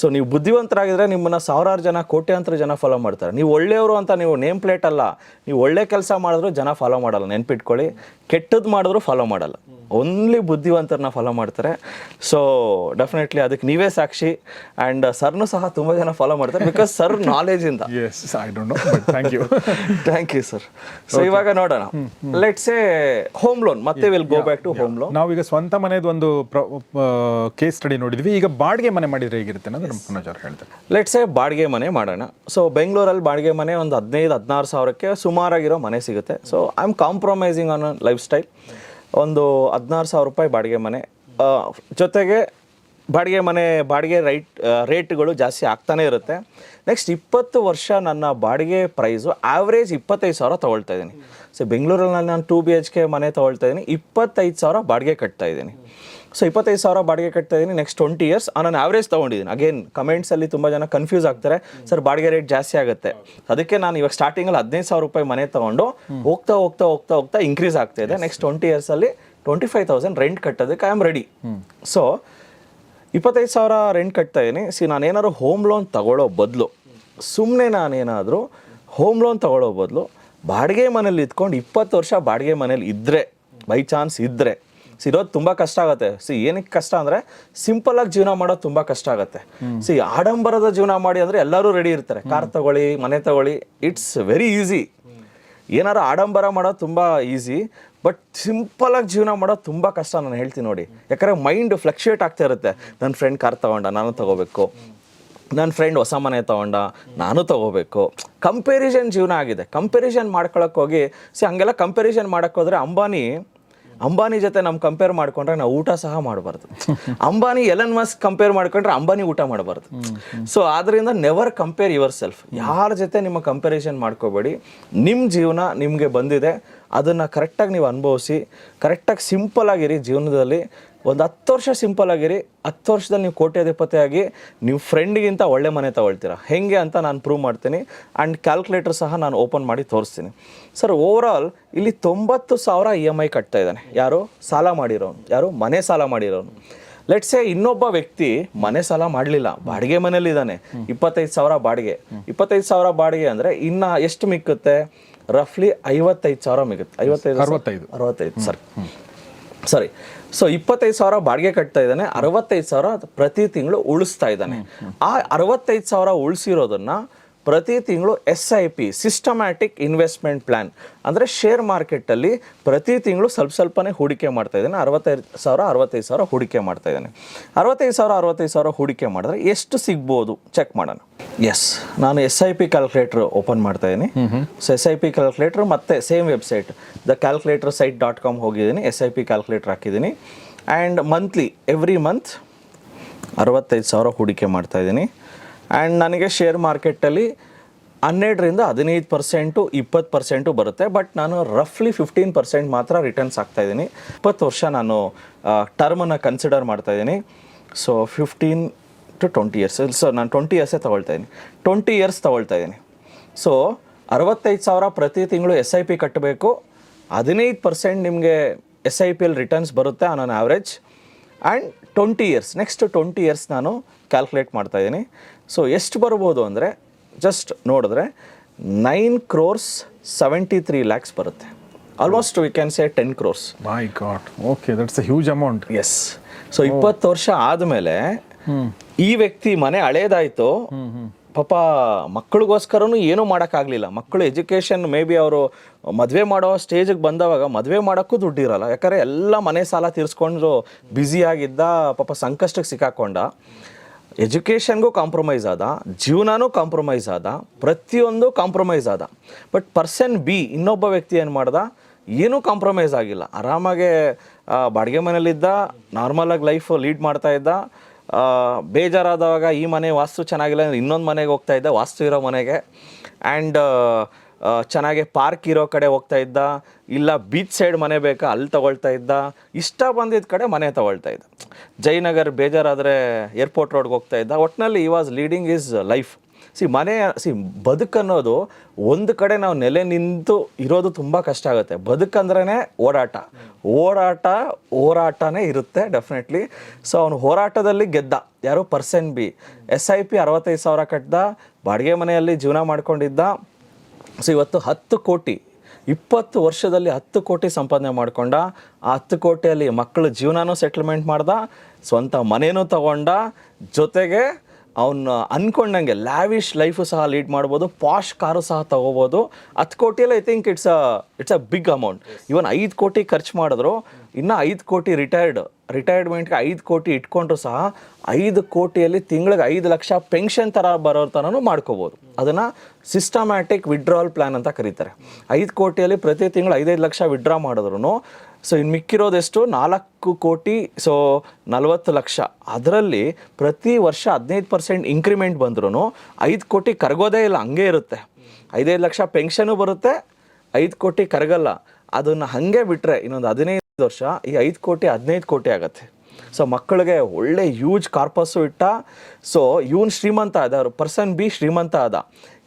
ಸೊ ನೀವು ಬುದ್ಧಿವಂತರಾಗಿದ್ದರೆ ನಿಮ್ಮನ್ನು ಸಾವಿರಾರು ಜನ, ಕೋಟ್ಯಾಂತರ ಜನ ಫಾಲೋ ಮಾಡ್ತಾರೆ. ನೀವು ಒಳ್ಳೆಯವರು ಅಂತ ನೀವು ನೇಮ್ ಪ್ಲೇಟ್ ಅಲ್ಲ. ನೀವು ಒಳ್ಳೆ ಕೆಲಸ ಮಾಡಿದ್ರು ಜನ ಫಾಲೋ ಮಾಡಲ್ಲ. ನೆನ್ಪಿಟ್ಕೊಳ್ಳಿ. ಕೆಟ್ಟದ್ದು ಮಾಡಿದ್ರು ಫಾಲೋ ಮಾಡಲ್ಲ. ಓನ್ಲಿ ಬುದ್ಧಿವಂತರನ್ನ ಫಾಲೋ ಮಾಡ್ತಾರೆ. ಸೊ ಡೆಫಿನೆಟ್ಲಿ ಅದಕ್ಕೆ ನೀವೇ ಸಾಕ್ಷಿ ಆ್ಯಂಡ್ ಸರ್ನು ಸಹ ತುಂಬ ಜನ ಫಾಲೋ ಮಾಡ್ತಾರೆ because sir ನಾಲೆಜಿಂದ thank you thank you sir so ಇವಾಗ ನೋಡೋಣ. ಲೆಟ್ಸ್ ಎ ಹೋಮ್ ಲೋನ್ ಮತ್ತೆ will go back to home loan ನಾವೀಗ ಸ್ವಂತ ಮನೆದು ಒಂದು ಕೇಸ್ ಸ್ಟಡಿ ನೋಡಿದ್ವಿ. ಈಗ ಬಾಡಿಗೆ ಮನೆ ಮಾಡಿದ್ರೆ ಹೇಗಿರುತ್ತೆ ಅನ್ನೋದು ನಮ್ಮ ಪುನಃ ಹೇಳ್ತಾರೆ. ಲೆಟ್ಸ್ ಎ ಬಾಡಿಗೆ ಮನೆ ಮಾಡೋಣ. ಸೊ ಬೆಂಗಳೂರಲ್ಲಿ ಬಾಡಿಗೆ ಮನೆ ಒಂದು ಹದಿನೈದು ಹದಿನಾರು ಸಾವಿರಕ್ಕೆ ಸುಮಾರಾಗಿರೋ ಮನೆ ಸಿಗುತ್ತೆ. So I am compromising on lifestyle ಒಂದು ಹದಿನಾರು ಸಾವಿರ ರೂಪಾಯಿ ಬಾಡಿಗೆ ಮನೆ. ಜೊತೆಗೆ ಬಾಡಿಗೆ ಮನೆ, ಬಾಡಿಗೆ ರೈಟ್ ರೇಟ್ಗಳು ಜಾಸ್ತಿ ಆಗ್ತಾನೆ ಇರುತ್ತೆ. ನೆಕ್ಸ್ಟ್ ಇಪ್ಪತ್ತು ವರ್ಷ ನನ್ನ ಬಾಡಿಗೆ ಪ್ರೈಸು ಆವ್ರೇಜ್ ಇಪ್ಪತ್ತೈದು ಸಾವಿರ ತೊಗೊಳ್ತಾ ಇದ್ದೀನಿ. ಸೊ ಬೆಂಗಳೂರಲ್ಲಿ ನಾನು ಟೂ ಬಿ ಎಚ್ ಕೆ ಮನೆ ತೊಗೊಳ್ತಾ ಇದ್ದೀನಿ. ಇಪ್ಪತ್ತೈದು ಸಾವಿರ ಬಾಡಿಗೆ ಕಟ್ತಾ ಇದ್ದೀನಿ. ಸೊ ಇಪ್ಪತ್ತೈದು ಸಾವಿರ ಬಾಡಿಗೆ ಕಟ್ತಾ ಇದ್ದೀನಿ ನೆಕ್ಸ್ಟ್ ಟ್ವೆಂಟಿ ಇಯರ್ಸ್ ನಾನು ಆವ್ರೇಜ್ ತೊಗೊಂಡಿದ್ದೀನಿ ಅಗೇನ್ ಕಮೆಂಟ್ಸಲ್ಲಿ ತುಂಬ ಜನ ಕನ್ಫ್ಯೂಸ್ ಆಗ್ತಾರೆ. ಸರ್ ಬಾಡಿಗೆ ರೇಟ್ ಜಾಸ್ತಿ ಆಗುತ್ತೆ. ಅದಕ್ಕೆ ನಾನು ಇವಾಗ ಸ್ಟಾರ್ಟಿಂಗಲ್ಲಿ ಹದಿನೈದು ಸಾವಿರ ರೂಪಾಯಿ ಮನೆ ತೊಗೊಂಡು ಹೋಗ್ತಾ ಹೋಗ್ತಾ ಹೋಗ್ತಾ ಹೋಗ್ತಾ ಇನ್ಕ್ರೀಸ್ ಆಗ್ತಾ ಇದೆ. ನೆಕ್ಸ್ಟ್ ಟ್ವೆಂಟಿ ಇಯರ್ಸಲ್ಲಿ ಟ್ವೆಂಟಿ ಫೈವ್ ತೌಸಂಡ್ ರೆಂಟ್ ಕಟ್ಟೋದಕ್ಕೆ ಐ ಆಮ್ ರೆಡಿ ಸೊ ಇಪ್ಪತ್ತೈದು ಸಾವಿರ ರೆಂಟ್ ಕಟ್ತಾ ಇದ್ದೀನಿ ಸಿ ನಾನೇನಾದ್ರು ಹೋಮ್ ಲೋನ್ ತಗೊಳ್ಳೋ ಬದಲು ಸುಮ್ಮನೆ ನಾನೇನಾದರೂ ಹೋಮ್ ಲೋನ್ ತಗೊಳ್ಳೋ ಬದಲು ಬಾಡಿಗೆ ಮನೇಲಿ ಇದ್ಕೊಂಡು ಇಪ್ಪತ್ತು ವರ್ಷ ಬಾಡಿಗೆ ಮನೇಲಿ ಇದ್ದರೆ ಬೈ ಚಾನ್ಸ್ ಇದ್ದರೆ ಸಿರೋದು ತುಂಬ ಕಷ್ಟ ಆಗುತ್ತೆ. ಸಿ ಏನಕ್ಕೆ ಕಷ್ಟ ಅಂದರೆ ಸಿಂಪಲಾಗಿ ಜೀವನ ಮಾಡೋದು ತುಂಬ ಕಷ್ಟ ಆಗುತ್ತೆ. ಸಿ ಆಡಂಬರದ ಜೀವನ ಮಾಡಿ ಅಂದರೆ ಎಲ್ಲರೂ ರೆಡಿ ಇರ್ತಾರೆ. ಕಾರ್ ತಗೊಳ್ಳಿ ಮನೆ ತಗೊಳ್ಳಿ ಇಟ್ಸ್ ವೆರಿ ಈಸಿ ಏನಾರು ಆಡಂಬರ ಮಾಡೋದು ತುಂಬ ಈಸಿ ಬಟ್ ಸಿಂಪಲಾಗಿ ಜೀವನ ಮಾಡೋದು ತುಂಬ ಕಷ್ಟ ನಾನು ಹೇಳ್ತೀನಿ ನೋಡಿ. ಯಾಕಂದ್ರೆ ಮೈಂಡ್ ಫ್ಲಕ್ಚುಯೇಟ್ ಆಗ್ತಾ ಇರುತ್ತೆ. ನನ್ನ ಫ್ರೆಂಡ್ ಕಾರ್ ತಗೊಂಡ ನಾನು ತಗೋಬೇಕು. ನನ್ನ ಫ್ರೆಂಡ್ ಹೊಸ ಮನೆ ತಗೊಂಡ ನಾನು ತಗೋಬೇಕು. ಕಂಪ್ಯಾರಿಸನ್ ಜೀವನ ಆಗಿದೆ. ಕಂಪ್ಯಾರಿಸನ್ ಮಾಡ್ಕೊಳಕ್ಕೆ ಹೋಗಿ ಸಿ ಹಂಗೆಲ್ಲ ಕಂಪ್ಯಾರಿಸನ್ ಮಾಡೋಕ್ಕೋದ್ರೆ ಅಂಬಾನಿ ಅಂಬಾನಿ ಜೊತೆ ನಮ್ಮ ಕಂಪೇರ್ ಮಾಡ್ಕೊಂಡ್ರೆ ನಾವು ಊಟ ಸಹ ಮಾಡಬಾರ್ದು. (laughs) ಅಂಬಾನಿ ಎಲನ್ ಮಸ್ಕ್ ಕಂಪೇರ್ ಮಾಡ್ಕೊಂಡ್ರೆ ಅಂಬಾನಿ ಊಟ ಮಾಡಬಾರ್ದು. ಸೊ ಆದ್ರಿಂದ ನೆವರ್ ಕಂಪೇರ್ ಯುವರ್ ಸೆಲ್ಫ್ ಯಾರ ಜೊತೆ ನಿಮ್ಮ ಕಂಪೇರಿಷನ್ ಮಾಡ್ಕೋಬೇಡಿ ನಿಮ್ಮ ಜೀವನ ನಿಮಗೆ ಬಂದಿದೆ ಅದನ್ನು ಕರೆಕ್ಟಾಗಿ ನೀವು ಅನುಭವಿಸಿ ಕರೆಕ್ಟಾಗಿ ಸಿಂಪಲ್ ಆಗಿರಿ ಜೀವನದಲ್ಲಿ. ಒಂದು ಹತ್ತು ವರ್ಷ ಸಿಂಪಲ್ ಆಗಿರಿ ಹತ್ತು ವರ್ಷದಲ್ಲಿ ನೀವು ಕೋಟ್ಯಾಧಿಪತಿ ಆಗಿ ನೀವು ಫ್ರೆಂಡ್ಗಿಂತ ಒಳ್ಳೆ ಮನೆ ತಗೊಳ್ತೀರಾ. ಹೆಂಗೆ ಅಂತ ನಾನು ಪ್ರೂವ್ ಮಾಡ್ತೀನಿ. ಆ್ಯಂಡ್ ಕ್ಯಾಲ್ಕುಲೇಟರ್ ಸಹ ನಾನು ಓಪನ್ ಮಾಡಿ ತೋರಿಸ್ತೀನಿ. ಸರ್ ಓವರಾಲ್ ಇಲ್ಲಿ ತೊಂಬತ್ತು ಸಾವಿರ ಇ ಎಂ ಐ ಕಟ್ತಾ ಇದ್ದಾನೆ. ಯಾರು? ಸಾಲ ಮಾಡಿರೋನು. ಯಾರು? ಮನೆ ಸಾಲ ಮಾಡಿರೋನು. ಲೆಟ್ಸೆ ಇನ್ನೊಬ್ಬ ವ್ಯಕ್ತಿ ಮನೆ ಸಾಲ ಮಾಡಲಿಲ್ಲ. ಬಾಡಿಗೆ ಮನೇಲಿ ಇದ್ದಾನೆ. ಇಪ್ಪತ್ತೈದು ಸಾವಿರ ಬಾಡಿಗೆ. ಇಪ್ಪತ್ತೈದು ಸಾವಿರ ಬಾಡಿಗೆ ಅಂದರೆ ಇನ್ನು ಎಷ್ಟು ಮಿಕ್ಕುತ್ತೆ? ರಫ್ಲಿ ಐವತ್ತೈದು ಸಾವಿರ ಮಿಗುತ್ತೆ ಐವತ್ತೈದು ಅರವತ್ತೈದು. ಅರವತ್ತೈದು ಸರಿ ಸರಿ ಸೊ ಇಪ್ಪತ್ತೈದು ಸಾವಿರ ಬಾಡಿಗೆ ಕಟ್ತಾ ಇದ್ದಾನೆ. ಅರವತ್ತೈದು ಸಾವಿರ ಪ್ರತಿ ತಿಂಗಳು ಉಳಿಸ್ತಾ ಇದ್ದಾನೆ. ಆ ಅರವತ್ತೈದು ಸಾವಿರ ಉಳಿಸಿರೋದನ್ನ ಪ್ರತಿ ತಿಂಗಳು S I P systematic investment plan ಅಂದರೆ ಶೇರ್ ಮಾರ್ಕೆಟಲ್ಲಿ ಪ್ರತಿ ತಿಂಗಳು ಸ್ವಲ್ಪ ಸ್ವಲ್ಪನೇ ಹೂಡಿಕೆ ಮಾಡ್ತಾ ಇದ್ದಾನೆ. ಅರವತ್ತೈದು ಸಾವಿರ ಅರವತ್ತೈದು ಸಾವಿರ ಹೂಡಿಕೆ ಮಾಡ್ತಾ ಇದ್ದಾನೆ. ಅರವತ್ತೈದು ಸಾವಿರ ಅರವತ್ತೈದು ಸಾವಿರ ಹೂಡಿಕೆ ಮಾಡಿದ್ರೆ ಎಷ್ಟು ಸಿಗ್ಬೋದು? ಚೆಕ್ ಮಾಡೋಣ. ಎಸ್ ನಾನು S I P calculator open ಮಾಡ್ತಾ ಇದ್ದೀನಿ. So S I P calculator ಮತ್ತೆ same website the calculator site dot com ಹೋಗಿದ್ದೀನಿ. ಎಸ್ ಐ ಪಿ ಕ್ಯಾಲ್ಕುಲೇಟರ್ ಹಾಕಿದ್ದೀನಿ. ಆ್ಯಂಡ್ ಮಂತ್ಲಿ ಎವ್ರಿ ಮಂತ್ ಅರವತ್ತೈದು ಸಾವಿರ ಹೂಡಿಕೆ ಮಾಡ್ತಾಯಿದ್ದೀನಿ ಆ್ಯಂಡ್ ನನಗೆ ಶೇರ್ ಮಾರ್ಕೆಟಲ್ಲಿ ಹನ್ನೆರಡರಿಂದ ಹದಿನೈದು ಪರ್ಸೆಂಟು ಇಪ್ಪತ್ತು ಪರ್ಸೆಂಟು ಬರುತ್ತೆ. ಬಟ್ ನಾನು ರಫ್ಲಿ ಫಿಫ್ಟೀನ್ ಪರ್ಸೆಂಟ್ ಮಾತ್ರ ರಿಟರ್ನ್ಸ್ ಆಗ್ತಾಯಿದ್ದೀನಿ ಇಪ್ಪತ್ತು ವರ್ಷ ನಾನು ಟರ್ಮನ್ನು ಕನ್ಸಿಡರ್ ಮಾಡ್ತಾಯಿದ್ದೀನಿ so fifteen to twenty years so ನಾನು ಟ್ವೆಂಟಿ ಇಯರ್ಸೇ ತೊಗೊಳ್ತಾ ಇದ್ದೀನಿ. ಟ್ವೆಂಟಿ ಇಯರ್ಸ್ ತೊಗೊಳ್ತಾ ಇದ್ದೀನಿ. ಸೊ ಅರವತ್ತೈದು ಸಾವಿರ ಪ್ರತಿ ತಿಂಗಳು ಎಸ್ ಐ ಪಿ ಕಟ್ಟಬೇಕು. ಹದಿನೈದು ಪರ್ಸೆಂಟ್ ನಿಮಗೆ ಎಸ್ ಐ ಪಿ ರಿಟರ್ನ್ಸ್ ಬರುತ್ತೆ on on average and twenty years next twenty years ನಾನು ಕ್ಯಾಲ್ಕುಲೇಟ್ ಮಾಡ್ತಾಯಿದ್ದೀನಿ ಸೊ ಎಷ್ಟು ಬರ್ಬೋದು ಅಂದರೆ ಜಸ್ಟ್ ನೋಡಿದ್ರೆ nine crores seventy three lakhs ಬರುತ್ತೆ. Almost we can say ten crores my god okay that's a huge amount yes so ಇಪ್ಪತ್ತು ವರ್ಷ ಆದಮೇಲೆ ಈ ವ್ಯಕ್ತಿ ಮನೆ ಹಳೇದಾಯ್ತು. ಪಾಪ ಮಕ್ಕಳಿಗೋಸ್ಕರನು ಏನೂ ಮಾಡೋಕ್ಕಾಗಲಿಲ್ಲ. ಮಕ್ಕಳು ಎಜುಕೇಷನ್ ಮೇ ಬಿ ಅವರು ಮದುವೆ ಮಾಡೋ ಸ್ಟೇಜಿಗೆ ಬಂದವಾಗ ಮದುವೆ ಮಾಡೋಕ್ಕೂ ದುಡ್ಡಿರಲ್ಲ. ಯಾಕಂದರೆ ಎಲ್ಲ ಮನೆ ಸಾಲ ತೀರಿಸ್ಕೊಂಡು ಬ್ಯುಸಿಯಾಗಿದ್ದ ಪಾಪ ಸಂಕಷ್ಟಕ್ಕೆ ಸಿಕ್ಕಾಕೊಂಡ. ಎಜುಕೇಷನ್ಗೂ ಕಾಂಪ್ರಮೈಸ್ ಆದ ಜೀವನನೂ ಕಾಂಪ್ರಮೈಸ್ ಆದ ಪ್ರತಿಯೊಂದು ಕಾಂಪ್ರಮೈಸ್ ಆದ. ಬಟ್ ಪರ್ಸನ್ ಬಿ ಇನ್ನೊಬ್ಬ ವ್ಯಕ್ತಿ ಏನು ಮಾಡ್ದ ಏನೂ ಕಾಂಪ್ರಮೈಸ್ ಆಗಿಲ್ಲ. ಆರಾಮಾಗೆ ಬಾಡಿಗೆ ಮನೇಲಿದ್ದ ನಾರ್ಮಲಾಗಿ ಲೈಫ್ ಲೀಡ್ ಮಾಡ್ತಾ ಇದ್ದ ಆ, ಬೇಜಾರಾದವಾಗ ಈ ಮನೆ ವಾಸ್ತು ಚೆನ್ನಾಗಿಲ್ಲ ಇನ್ನೊಂದು ಮನೆಗೆ ಹೋಗ್ತಾ ಇದ್ದ ವಾಸ್ತು ಇರೋ ಮನೆಗೆ. ಆ್ಯಂಡ್ ಚೆನ್ನಾಗಿ ಪಾರ್ಕ್ ಇರೋ ಕಡೆ ಹೋಗ್ತಾ ಇದ್ದ, ಇಲ್ಲ ಬೀಚ್ ಸೈಡ್ ಮನೆ ಬೇಕಾ, ಅಲ್ಲಿ ತೊಗೊಳ್ತಾ ಇದ್ದ, ಇಷ್ಟ ಬಂದಿದ್ದ ಕಡೆ ಮನೆ ತೊಗೊಳ್ತಾ ಇದ್ದ. ಜಯನಗರ್ ಬೇಜಾರಾದರೆ ಏರ್ಪೋರ್ಟ್ ರೋಡ್ಗೆ ಹೋಗ್ತಾ ಇದ್ದ. ಒಟ್ಟಿನಲ್ಲಿ ಈ was leading is life see ಮನೆ ಸಿ ಬದುಕನ್ನೋದು ಒಂದು ಕಡೆ ನಾವು ನೆಲೆ ನಿಂತು ಇರೋದು ತುಂಬ ಕಷ್ಟ ಆಗುತ್ತೆ. ಬದುಕಂದ್ರೇ ಓಡಾಟ. ಓಡಾಟ, ಹೋರಾಟನೇ ಇರುತ್ತೆ ಡೆಫಿನೆಟ್ಲಿ ಸೊ ಅವನು ಹೋರಾಟದಲ್ಲಿ ಗೆದ್ದ. ಯಾರು? Percent B. S I P ಅರವತ್ತೈದು ಸಾವಿರ ಕಟ್ಟಿದ ಬಾಡಿಗೆ ಮನೆಯಲ್ಲಿ ಜೀವನ ಮಾಡ್ಕೊಂಡಿದ್ದ. ಸೊ ಇವತ್ತು ಹತ್ತು ಕೋಟಿ ಇಪ್ಪತ್ತು ವರ್ಷದಲ್ಲಿ ಹತ್ತು ಕೋಟಿ ಸಂಪಾದನೆ ಮಾಡ್ಕೊಂಡ ಆ ಹತ್ತು ಕೋಟಿಯಲ್ಲಿ ಮಕ್ಕಳ ಜೀವನನೂ ಸೆಟ್ಲ್ಮೆಂಟ್ ಮಾಡ್ದ ಸ್ವಂತ ಮನೆಯೂ ತಗೊಂಡ ಜೊತೆಗೆ ಅವನು ಅನ್ಕೊಂಡಂಗೆ ಲ್ಯಾವಿಶ್ ಲೈಫು ಸಹ ಲೀಡ್ ಮಾಡ್ಬೋದು ಪಾಶ್ ಕಾರು ಸಹ ತಗೋಬೋದು. ಹತ್ತು ಕೋಟಿಯಲ್ಲಿ I think it's a it's a big amount even ಐದು ಕೋಟಿ ಖರ್ಚು ಮಾಡಿದ್ರು ಇನ್ನು ಐದು ಕೋಟಿ ರಿಟೈರ್ಡ್ ರಿಟೈರ್ಡ್ಮೆಂಟ್ಗೆ ಐದು ಕೋಟಿ ಇಟ್ಕೊಂಡ್ರು ಸಹ ಐದು ಕೋಟಿಯಲ್ಲಿ ತಿಂಗಳಿಗೆ ಐದು ಲಕ್ಷ ಪೆನ್ಷನ್ ಥರ ಬರೋ ಥರನೂ ಮಾಡ್ಕೋಬೋದು. ಅದನ್ನು ಸಿಸ್ಟಮ್ಯಾಟಿಕ್ ವಿಡ್ರಾವಲ್ ಪ್ಲ್ಯಾನ್ ಅಂತ ಕರೀತಾರೆ. ಐದು ಕೋಟಿಯಲ್ಲಿ ಪ್ರತಿ ತಿಂಗಳು ಐದೈದು ಲಕ್ಷ ವಿಡ್ರಾ ಮಾಡಿದ್ರು ಸೊ ಇನ್ನು ಮಿಕ್ಕಿರೋದೆಷ್ಟು? ನಾಲ್ಕು ಕೋಟಿ ಸೊ ನಲವತ್ತು ಲಕ್ಷ. ಅದರಲ್ಲಿ ಪ್ರತಿ ವರ್ಷ ಹದಿನೈದು ಪರ್ಸೆಂಟ್ ಇನ್ಕ್ರಿಮೆಂಟ್ ಬಂದ್ರೂ ಐದು ಕೋಟಿ ಕರಗೋದೇ ಇಲ್ಲ, ಹಂಗೆ ಇರುತ್ತೆ. ಐದೈದು ಲಕ್ಷ ಪೆನ್ಷನು ಬರುತ್ತೆ, ಐದು ಕೋಟಿ ಕರಗಲ್ಲ. ಅದನ್ನು ಹಾಗೆ ಬಿಟ್ಟರೆ ಇನ್ನೊಂದು ಹದಿನೈದು ವರ್ಷ ಈ ಐದು ಕೋಟಿ, ಹದಿನೈದು ಕೋಟಿ ಆಗುತ್ತೆ. ಸೊ ಮಕ್ಕಳಿಗೆ ಒಳ್ಳೆ ಹ್ಯೂಜ್ ಕಾರ್ಪಸ್ಸು ಇಟ್ಟ ಸೊ ಇವನು ಶ್ರೀಮಂತ ಆದ ಪರ್ಸನ್ ಬಿ ಶ್ರೀಮಂತ ಆದ,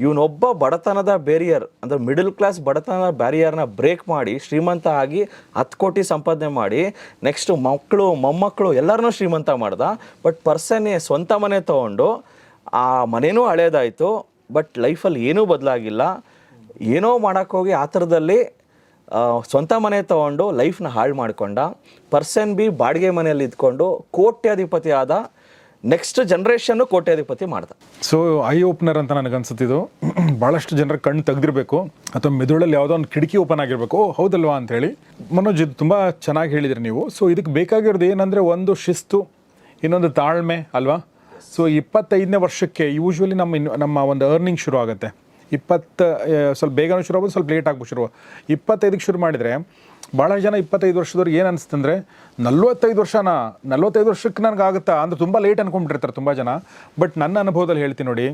ಇವನೊಬ್ಬ ಬಡತನದ ಬೇರಿಯರ್ ಅಂದರೆ ಮಿಡಲ್ ಕ್ಲಾಸ್ ಬಡತನದ ಬ್ಯಾರಿಯರ್ನ ಬ್ರೇಕ್ ಮಾಡಿ, ಶ್ರೀಮಂತ ಆಗಿ ಹತ್ತು ಕೋಟಿ ಸಂಪಾದನೆ ಮಾಡಿ ನೆಕ್ಸ್ಟು ಮಕ್ಕಳು, ಮೊಮ್ಮಕ್ಕಳು ಎಲ್ಲರನ್ನೂ ಶ್ರೀಮಂತ ಮಾಡ್ದ ಬಟ್ ಪರ್ಸನ್ನೇ ಸ್ವಂತ ಮನೆ ತೊಗೊಂಡು, ಆ ಮನೇನೂ ಹಳೇದಾಯಿತು ಬಟ್ ಲೈಫಲ್ಲಿ ಏನೂ ಬದಲಾಗಿಲ್ಲ. ಏನೋ ಮಾಡೋಕ್ಕೋಗಿ ಆ ಥರದಲ್ಲಿ ಸ್ವಂತ ಮನೆ ತಗೊಂಡು ಲೈಫ್ನ ಹಾಳು ಮಾಡಿಕೊಂಡ ಪರ್ಸನ್ ಬಿ ಬಾಡಿಗೆ ಮನೆಯಲ್ಲಿ ಇದ್ಕೊಂಡು ಕೋಟ್ಯಾಧಿಪತಿ ಆದ ನೆಕ್ಸ್ಟ್ ಜನ್ರೇಷನ್ನು ಕೋಟ್ಯಾಧಿಪತಿ ಮಾಡ್ದ. ಸೊ ಐ ಓಪನರ್ ಅಂತ ನನಗನ್ಸುತ್ತಿದ್ದು ಭಾಳಷ್ಟು (clears throat) ಜನರ ಕಣ್ಣು ತೆಗೆದಿರಬೇಕು. ಅಥವಾ ಮೆದುಳಲ್ಲಿ ಯಾವುದೋ ಒಂದು ಕಿಟಕಿ ಓಪನ್ ಆಗಿರಬೇಕು. ಹೌದಲ್ವಾ ಅಂತೇಳಿ ಮನೋಜ್, ಇದು ತುಂಬ ಚೆನ್ನಾಗಿ ಹೇಳಿದ್ರಿ ನೀವು. ಸೊ ಇದಕ್ಕೆ ಬೇಕಾಗಿರೋದು ಏನಂದರೆ ಒಂದು ಶಿಸ್ತು, ಇನ್ನೊಂದು ತಾಳ್ಮೆ, ಅಲ್ವಾ? ಸೊ ಇಪ್ಪತ್ತೈದನೇ ವರ್ಷಕ್ಕೆ ಯೂಶ್ವಲಿ ನಮ್ಮ ನಮ್ಮ ಒಂದು ಅರ್ನಿಂಗ್ ಶುರು ಆಗುತ್ತೆ ಇಪ್ಪತ್ತು ಸ್ವಲ್ಪ ಬೇಗನೂ ಶುರು ಆಗ್ಬೋದು, ಸ್ವಲ್ಪ ಲೇಟ್ ಆಗ್ಬೋದು ಶುರು. ಇಪ್ಪತ್ತೈದಕ್ಕೆ ಶುರು ಮಾಡಿದರೆ ಭಾಳ ಜನ ಇಪ್ಪತ್ತೈದು ವರ್ಷದವ್ರಿಗೆ ಏನು ಅನಿಸ್ತಂದ್ರೆ ನಲ್ವತ್ತೈದು ವರ್ಷನ ನಲ್ವತ್ತೈದು ವರ್ಷಕ್ಕೆ ನನಗೆ ಆಗುತ್ತಾ ಅಂದ್ರೆ ತುಂಬ ಲೇಟ್ ಅನ್ಕೊಂಡ್ಬಿಟ್ಟಿರ್ತಾರೆ ತುಂಬ ಜನ. ಬಟ್ ನನ್ನ ಅನುಭವದಲ್ಲಿ ಹೇಳ್ತೀನಿ ನೋಡಿ,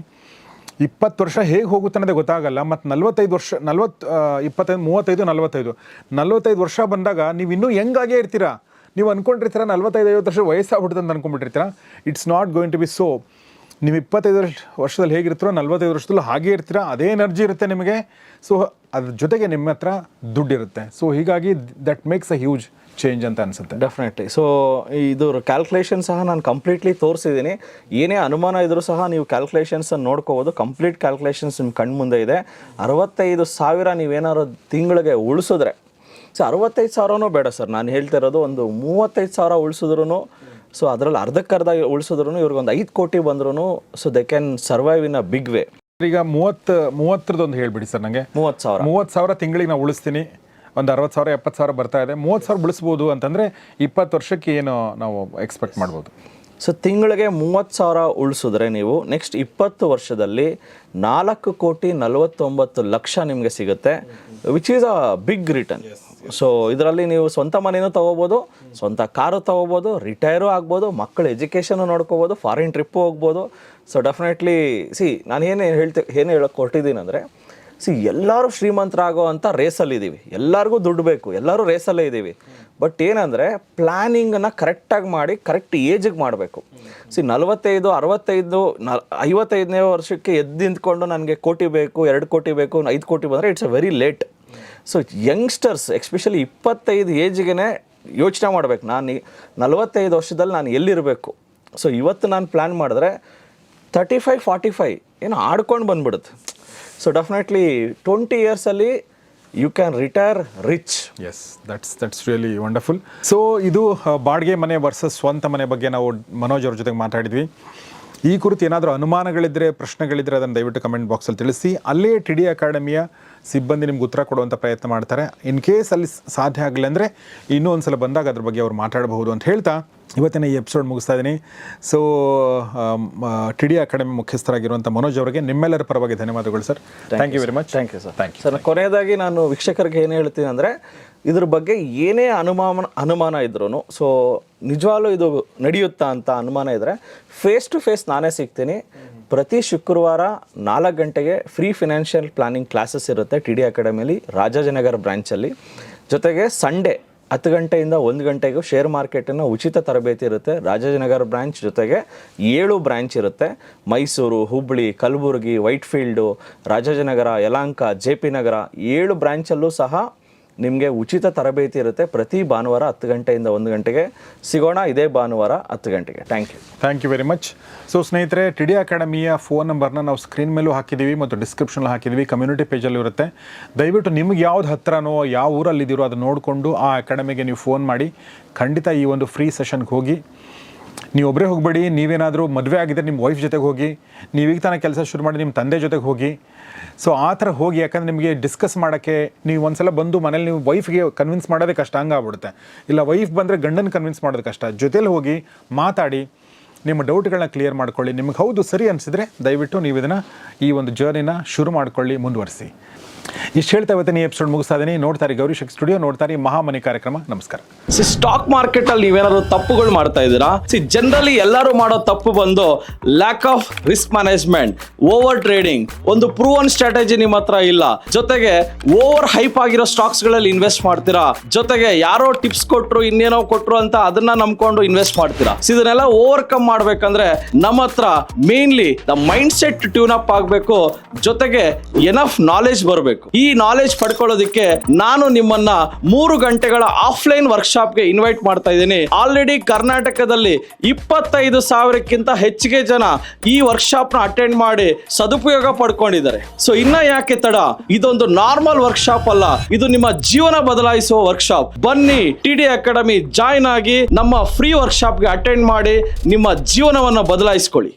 ಇಪ್ಪತ್ತು ವರ್ಷ ಹೇಗೆ ಹೋಗುತ್ತೆ ಅನ್ನೋದೇ ಗೊತ್ತಾಗಲ್ಲ. ಮತ್ತು ನಲ್ವತ್ತೈದು ವರ್ಷ, ನಲ್ವತ್ತು ಇಪ್ಪತ್ತೈದು, ಮೂವತ್ತೈದು, ನಲ್ವತ್ತೈದು. ನಲ್ವತ್ತೈದು ವರ್ಷ ಬಂದಾಗ ನೀವು ಇನ್ನೂ ಹೆಂಗಾಗೇ ಇರ್ತೀರಾ? ನೀವು ಅಂದ್ಕೊಂಡಿರ್ತೀರ ನಲ್ವತ್ತೈದು, ಐವತ್ತು ವರ್ಷ ವಯಸ್ಸಾಗ್ಬಿಡ್ತು ಅಂತ ಅಂದ್ಕೊಂಡ್ಬಿಟ್ಟಿರ್ತೀರ it's not going to be so ನೀವು ಇಪ್ಪತ್ತೈದು ವರ್ಷ ವರ್ಷದಲ್ಲಿ ಹೇಗಿರ್ತೀರೋ ನಲ್ವತ್ತೈದು ವರ್ಷದಲ್ಲೂ ಹಾಗೇ ಇರ್ತೀರಾ? ಅದೇ ಎನರ್ಜಿ ಇರುತ್ತೆ ನಿಮಗೆ. ಸೊ ಅದ್ರ ಜೊತೆಗೆ ನಿಮ್ಮ ಹತ್ರ ದುಡ್ಡಿರುತ್ತೆ ಸೊ ಹೀಗಾಗಿ that makes a huge change ಅಂತ ಅನಿಸುತ್ತೆ. ಡೆಫಿನೆಟ್ಲಿ ಸೊ ಇದು ಕ್ಯಾಲ್ಕುಲೇಷನ್ ಸಹ ನಾನು ಕಂಪ್ಲೀಟ್ಲಿ ತೋರಿಸಿದ್ದೀನಿ. ಏನೇ ಅನುಮಾನ ಇದ್ರೂ ಸಹ ನೀವು ಕ್ಯಾಲ್ಕುಲೇಷನ್ಸ್ ನೋಡ್ಕೋಬೋದು. ಕಂಪ್ಲೀಟ್ ಕ್ಯಾಲ್ಕುಲೇಷನ್ಸ್ ನಿಮ್ಮ ಕಣ್ಣು ಮುಂದೆ ಇದೆ. ಅರವತ್ತೈದು ಸಾವಿರ ನೀವೇನಾದ್ರು ತಿಂಗಳಿಗೆ ಉಳಿಸಿದ್ರೆ ಸೊ ಅರವತ್ತೈದು ಸಾವಿರನೂ ಬೇಡ ಸರ್. ನಾನು ಹೇಳ್ತಾ ಇರೋದು ಒಂದು ಮೂವತ್ತೈದು ಸಾವಿರ ಉಳಿಸಿದ್ರು ಸೊ ಅದರಲ್ಲಿ ಅರ್ಧಕ್ಕರ್ಧ ಉಳಿಸಿದ್ರು ಇವ್ರಿಗೊಂದು ಐದು ಕೋಟಿ ಬಂದ್ರೂ so they can survive in a big way ಈಗ ಮೂವತ್ತು ಮೂವತ್ತರದೊಂದು ಹೇಳ್ಬಿಡಿ ಸರ್ ನನಗೆ ಮೂವತ್ತು ಸಾವಿರ. ಮೂವತ್ತು ಸಾವಿರ ತಿಂಗಳಿಗೆ ನಾವು ಉಳಿಸ್ತೀನಿ. ಒಂದು ಅರವತ್ತು ಸಾವಿರ ಎಪ್ಪತ್ತು ಸಾವಿರ ಬರ್ತಾ ಇದೆ. ಮೂವತ್ತು ಸಾವಿರ ಉಳಿಸ್ಬೋದು ಅಂತಂದರೆ ಇಪ್ಪತ್ತು ವರ್ಷಕ್ಕೆ ಏನು ನಾವು ಎಕ್ಸ್ಪೆಕ್ಟ್ ಮಾಡ್ಬೋದು? ಸೊ ತಿಂಗಳಿಗೆ ಮೂವತ್ತು ಸಾವಿರ ಉಳಿಸಿದ್ರೆ ನೀವು ನೆಕ್ಸ್ಟ್ ಇಪ್ಪತ್ತು ವರ್ಷದಲ್ಲಿ ನಾಲ್ಕು ಕೋಟಿ ನಲವತ್ತೊಂಬತ್ತು ಲಕ್ಷ ನಿಮಗೆ ಸಿಗುತ್ತೆ which is a big return so ಇದರಲ್ಲಿ ನೀವು ಸ್ವಂತ ಮನೇನೂ ತಗೋಬೋದು, ಸ್ವಂತ ಕಾರು ತಗೋಬೋದು ರಿಟೈರು ಆಗ್ಬೋದು, ಮಕ್ಕಳ ಎಜುಕೇಷನು ನೋಡ್ಕೋಬೋದು ಫಾರಿನ್ ಟ್ರಿಪ್ಪು ಹೋಗ್ಬೋದು. ಸೊ ಡೆಫಿನೆಟ್ಲಿ ಸಿ ನಾನು ಏನು ಹೇಳ್ತಿ, ಏನು ಹೇಳೋಕೆ ಕೊಟ್ಟಿದ್ದೀನಿ ಅಂದರೆ ಸಿ ಎಲ್ಲರೂ ಶ್ರೀಮಂತರಾಗೋ ಅಂತ ರೇಸಲ್ಲಿ ಇದ್ದೀವಿ ಎಲ್ಲರಿಗೂ ದುಡ್ಡು ಬೇಕು. ಎಲ್ಲರೂ ರೇಸಲ್ಲೇ ಇದ್ದೀವಿ ಬಟ್ ಏನಂದರೆ ಪ್ಲ್ಯಾನಿಂಗನ್ನು ಕರೆಕ್ಟಾಗಿ ಮಾಡಿ ಕರೆಕ್ಟ್ ಏಜಿಗೆ ಮಾಡಬೇಕು. ಸಿ ನಲವತ್ತೈದು, ಅರವತ್ತೈದು, ನ, ಐವತ್ತೈದನೇ ವರ್ಷಕ್ಕೆ ಎದ್ದು ನಿಂತ್ಕೊಂಡು ನನಗೆ ಕೋಟಿ ಬೇಕು, ಎರಡು ಕೋಟಿ ಬೇಕು, ಐದು ಕೋಟಿ ಬಂದರೆ it's a very late so youngsters especially ಇಪ್ಪತ್ತೈದು ಏಜ್ಗೆ ಯೋಚನೆ ಮಾಡಬೇಕು. ನಾನು ನಲವತ್ತೈದು ವರ್ಷದಲ್ಲಿ ನಾನು ಎಲ್ಲಿರಬೇಕು? ಸೊ ಇವತ್ತು ನಾನು ಪ್ಲ್ಯಾನ್ ಮಾಡಿದ್ರೆ ತರ್ಟಿ ಫೈವ್ ಫಾರ್ಟಿ ಫೈವ್ ಏನೋ ಆಡ್ಕೊಂಡು ಬಂದ್ಬಿಡುತ್ತೆ. So definitely twenty ಇಯರ್ಸಲ್ಲಿ you can retire rich yes that's that's really wonderful so ಇದು ಬಾಡಿಗೆ ಮನೆ ವರ್ಸಸ್ ಸ್ವಂತ ಮನೆ ಬಗ್ಗೆ ನಾವು ಮನೋಜ್ ಅವ್ರ ಜೊತೆಗೆ ಮಾತಾಡಿದ್ವಿ. ಈ ಕುರಿತು ಏನಾದರೂ ಅನುಮಾನಗಳಿದ್ದರೆ ಪ್ರಶ್ನೆಗಳಿದ್ದರೆ ಅದನ್ನು ದಯವಿಟ್ಟು ಕಮೆಂಟ್ ಬಾಕ್ಸಲ್ಲಿ ತಿಳಿಸಿ. ಅಲ್ಲೇ ಟಿ ಡಿ ಅಕಾಡೆಮಿಯ ಸಿಬ್ಬಂದಿ ನಿಮ್ಗೆ ಉತ್ತರ ಕೊಡುವಂಥ ಪ್ರಯತ್ನ ಮಾಡ್ತಾರೆ. ಇನ್ ಕೇಸ್ ಅಲ್ಲಿ ಸಾಧ್ಯ ಆಗಲಿ ಅಂದರೆ ಇನ್ನೂ ಒಂದು ಸಲ ಬಂದಾಗ ಅದ್ರ ಬಗ್ಗೆ ಅವ್ರು ಮಾತಾಡಬಹುದು ಅಂತ ಹೇಳ್ತಾ ಇವತ್ತಿನ ಈ ಎಪಿಸೋಡ್ ಮುಗಿಸ್ತಾ ಇದ್ದೀನಿ ಸೊ ಟಿ ಡಿ ಅಕಾಡೆಮಿ ಮುಖ್ಯಸ್ಥರಾಗಿರುವಂಥ ಮನೋಜ್ ಅವರಿಗೆ ನಿಮ್ಮೆಲ್ಲರ ಪರವಾಗಿ ಧನ್ಯವಾದಗಳು sir. Thank you very much thank you sir thank you sir ಕೊನೆಯದಾಗಿ ನಾನು ವೀಕ್ಷಕರಿಗೆ ಏನು ಹೇಳ್ತೀನಿ ಅಂದರೆ ಇದ್ರ ಬಗ್ಗೆ ಏನೇ ಅನುಮಾನ ಅನುಮಾನ ಇದ್ರೂ ಸೊ ನಿಜವಾಗ್ಲೂ ಇದು ನಡೆಯುತ್ತಾ ಅಂತ ಅನುಮಾನ ಇದ್ದರೆ ಫೇಸ್ ಟು ಫೇಸ್ ನಾನೇ ಸಿಗ್ತೀನಿ. ಪ್ರತಿ ಶುಕ್ರವಾರ ನಾಲ್ಕು ಗಂಟೆಗೆ ಫ್ರೀ ಫಿನಾನ್ಷಿಯಲ್ ಪ್ಲಾನಿಂಗ್ ಕ್ಲಾಸಸ್ ಇರುತ್ತೆ ಟಿ ಡಿ ಅಕಾಡೆಮಿಲಿ ರಾಜಾಜಿನಗರ ಬ್ರ್ಯಾಂಚಲ್ಲಿ ಜೊತೆಗೆ ಸಂಡೇ ಹತ್ತು ಗಂಟೆಯಿಂದ ಒಂದು ಗಂಟೆಗೂ ಶೇರ್ ಮಾರ್ಕೆಟನ್ನು ಉಚಿತ ತರಬೇತಿ ಇರುತ್ತೆ ರಾಜಾಜಿನಗರ ಬ್ರಾಂಚ್ ಜೊತೆಗೆ ಏಳು ಬ್ರ್ಯಾಂಚ್ ಇರುತ್ತೆ. ಮೈಸೂರು ಹುಬ್ಬಳ್ಳಿ ಕಲಬುರಗಿ ವೈಟ್ಫೀಲ್ಡು ರಾಜಾಜನಗರ ಯಲಾಂಕ ಜೆ ಪಿ ನಗರ, ಏಳು ಬ್ರ್ಯಾಂಚಲ್ಲೂ ಸಹ ನಿಮಗೆ ಉಚಿತ ತರಬೇತಿ ಇರುತ್ತೆ ಪ್ರತಿ ಭಾನುವಾರ ಹತ್ತು ಗಂಟೆಯಿಂದ ಒಂದು ಗಂಟೆಗೆ. ಸಿಗೋಣ ಇದೇ ಭಾನುವಾರ ಹತ್ತು ಗಂಟೆಗೆ. Thank you thank you very much so ಸ್ನೇಹಿತರೆ ಟಿ ಡಿ ಅಕಾಡೆಮಿಯ ಫೋನ್ ನಂಬರ್ನ ನಾವು ಸ್ಕ್ರೀನ್ ಮೇಲೂ ಹಾಕಿದ್ದೀವಿ ಮತ್ತು ಡಿಸ್ಕ್ರಿಪ್ಷನ್ ಹಾಕಿದ್ದೀವಿ ಕಮ್ಯುನಿಟಿ ಪೇಜಲ್ಲೂ ಇರುತ್ತೆ. ದಯವಿಟ್ಟು ನಿಮ್ಗೆ ಯಾವ್ದು ಹತ್ರನೋ, ಯಾವ ಊರಲ್ಲಿದ್ದೀರೋ ಅದು ನೋಡಿಕೊಂಡು ಆ ಅಕಾಡೆಮಿಗೆ ನೀವು ಫೋನ್ ಮಾಡಿ. ಖಂಡಿತ ಈ ಒಂದು ಫ್ರೀ ಸೆಷನ್ಗೆ ಹೋಗಿ. ನೀವು ಒಬ್ಬರೇ ಹೋಗಬೇಡಿ, ನೀವೇನಾದರೂ ಮದುವೆ ಆಗಿದ್ದರೆ ನಿಮ್ಮ ವೈಫ್ ಜೊತೆಗೆ ಹೋಗಿ. ನೀವೀಗ ತಾನೇ ಕೆಲಸ ಶುರು ಮಾಡಿ ನಿಮ್ಮ ತಂದೆ ಜೊತೆಗೆ ಹೋಗಿ. ಸೊ ಆ ಥರ ಹೋಗಿ, ಯಾಕಂದರೆ ನಿಮಗೆ ಡಿಸ್ಕಸ್ ಮಾಡೋಕ್ಕೆ ನೀವು ಒಂದ್ಸಲ ಬಂದು ಮನೇಲಿ ನೀವು ವೈಫ್ಗೆ ಕನ್ವಿನ್ಸ್ ಮಾಡೋದೇ ಕಷ್ಟ, ಹಂಗಾಗ್ಬಿಡುತ್ತೆ. ಇಲ್ಲ ವೈಫ್ ಬಂದರೆ ಗಂಡನ ಕನ್ವಿನ್ಸ್ ಮಾಡೋದು ಕಷ್ಟ. ಜೊತೇಲಿ ಹೋಗಿ ಮಾತಾಡಿ, ನಿಮ್ಮ ಡೌಟ್ಗಳನ್ನ ಕ್ಲಿಯರ್ ಮಾಡ್ಕೊಳ್ಳಿ. ನಿಮಗೆ ಹೌದು ಸರಿ ಅನಿಸಿದ್ರೆ ದಯವಿಟ್ಟು ನೀವು ಇದನ್ನು ಈ ಒಂದು ಜರ್ನಿನ ಶುರು ಮಾಡ್ಕೊಳ್ಳಿ, ಮುಂದುವರಿಸಿ. ಇಷ್ಟು ಹೇಳ್ತಾ ಇವತ್ತಿನ ಎಪಿಸೋಡ್ ಮುಗಿಸ್ತಾ ಇದ್ದೀನಿ ನೋಡ್ತಾರೆ ಗೌರಿ ಶಕ್ತಿ ಸ್ಟುಡಿಯೋ ನೋಡ್ತಾರೆ ಮಹಾಮನಿ ಕಾರ್ಯಕ್ರಮ. ನಮಸ್ಕಾರ. ಸಿ ಸ್ಟಾಕ್ ಮಾರ್ಕೆಟ್ ಅಲ್ಲಿ ನೀವೇನಾದ್ರು ತಪ್ಪುಗಳು ಮಾಡ್ತಾ ಇದ್ದೀರಾ? ಸಿ ಜನರಲಿ ಎಲ್ಲರೂ ಮಾಡೋ ತಪ್ಪು ಬಂದು lack of risk management over trading ಒಂದು ಪ್ರೂವನ್ ಸ್ಟ್ರಾಟಜಿ ನಿಮ್ಮ ಹತ್ರ ಇಲ್ಲ. ಜೊತೆಗೆ ಓವರ್ ಹೈಪ್ ಆಗಿರೋ ಸ್ಟಾಕ್ಸ್ಗಳಲ್ಲಿ ಇನ್ವೆಸ್ಟ್ ಮಾಡ್ತೀರಾ? ಜೊತೆಗೆ ಯಾರೋ ಟಿಪ್ಸ್ ಕೊಟ್ರು, ಇನ್ನೇನೋ ಕೊಟ್ರು ಅಂತ ಅದನ್ನ ನಂಬ್ಕೊಂಡು ಇನ್ವೆಸ್ಟ್ ಮಾಡ್ತೀರಾ? ಇದನ್ನೆಲ್ಲ ಓವರ್ಕಮ್ ಮಾಡ್ಬೇಕಂದ್ರೆ ನಮ್ಮ ಹತ್ರ mainly the mind set tune up ಆಗಬೇಕು. ಜೊತೆಗೆ ಎನಫ್ ನಾಲೆಜ್ ಬರಬೇಕು. ಈ ನಾಲೆಜ್ ಪಡ್ಕೊಳ್ಳೋದಕ್ಕೆ ನಾನು ನಿಮ್ಮನ್ನ ಮೂರು ಗಂಟೆಗಳ ಆಫ್ಲೈನ್ ವರ್ಕ್ಶಾಪ್ಗೆ ಇನ್ವೈಟ್ ಮಾಡ್ತಾ ಇದ್ದೀನಿ. ಆಲ್ರೆಡಿ ಕರ್ನಾಟಕದಲ್ಲಿ ಇಪ್ಪತ್ತೈದು ಸಾವಿರಕ್ಕಿಂತ ಹೆಚ್ಚಿಗೆ ಜನ ಈ ವರ್ಕ್ಶಾಪ್ನ ಅಟೆಂಡ್ ಮಾಡಿ ಸದುಪಯೋಗ ಪಡ್ಕೊಂಡಿದ್ದಾರೆ. ಸೊ ಇನ್ನ ಯಾಕೆ ತಡ? ಇದೊಂದು ನಾರ್ಮಲ್ ವರ್ಕ್ಶಾಪ್ ಅಲ್ಲ. ಇದು ನಿಮ್ಮ ಜೀವನ ಬದಲಾಯಿಸುವ ವರ್ಕ್ಶಾಪ್ ಬನ್ನಿ ಟಿ ಡಿ ಅಕಾಡೆಮಿ ಜಾಯ್ನ್ ಆಗಿ ನಮ್ಮ ಫ್ರೀ ವರ್ಕ್ಶಾಪ್ಗೆ ಅಟೆಂಡ್ ಮಾಡಿ ನಿಮ್ಮ ಜೀವನವನ್ನು ಬದಲಾಯಿಸ್ಕೊಳ್ಳಿ.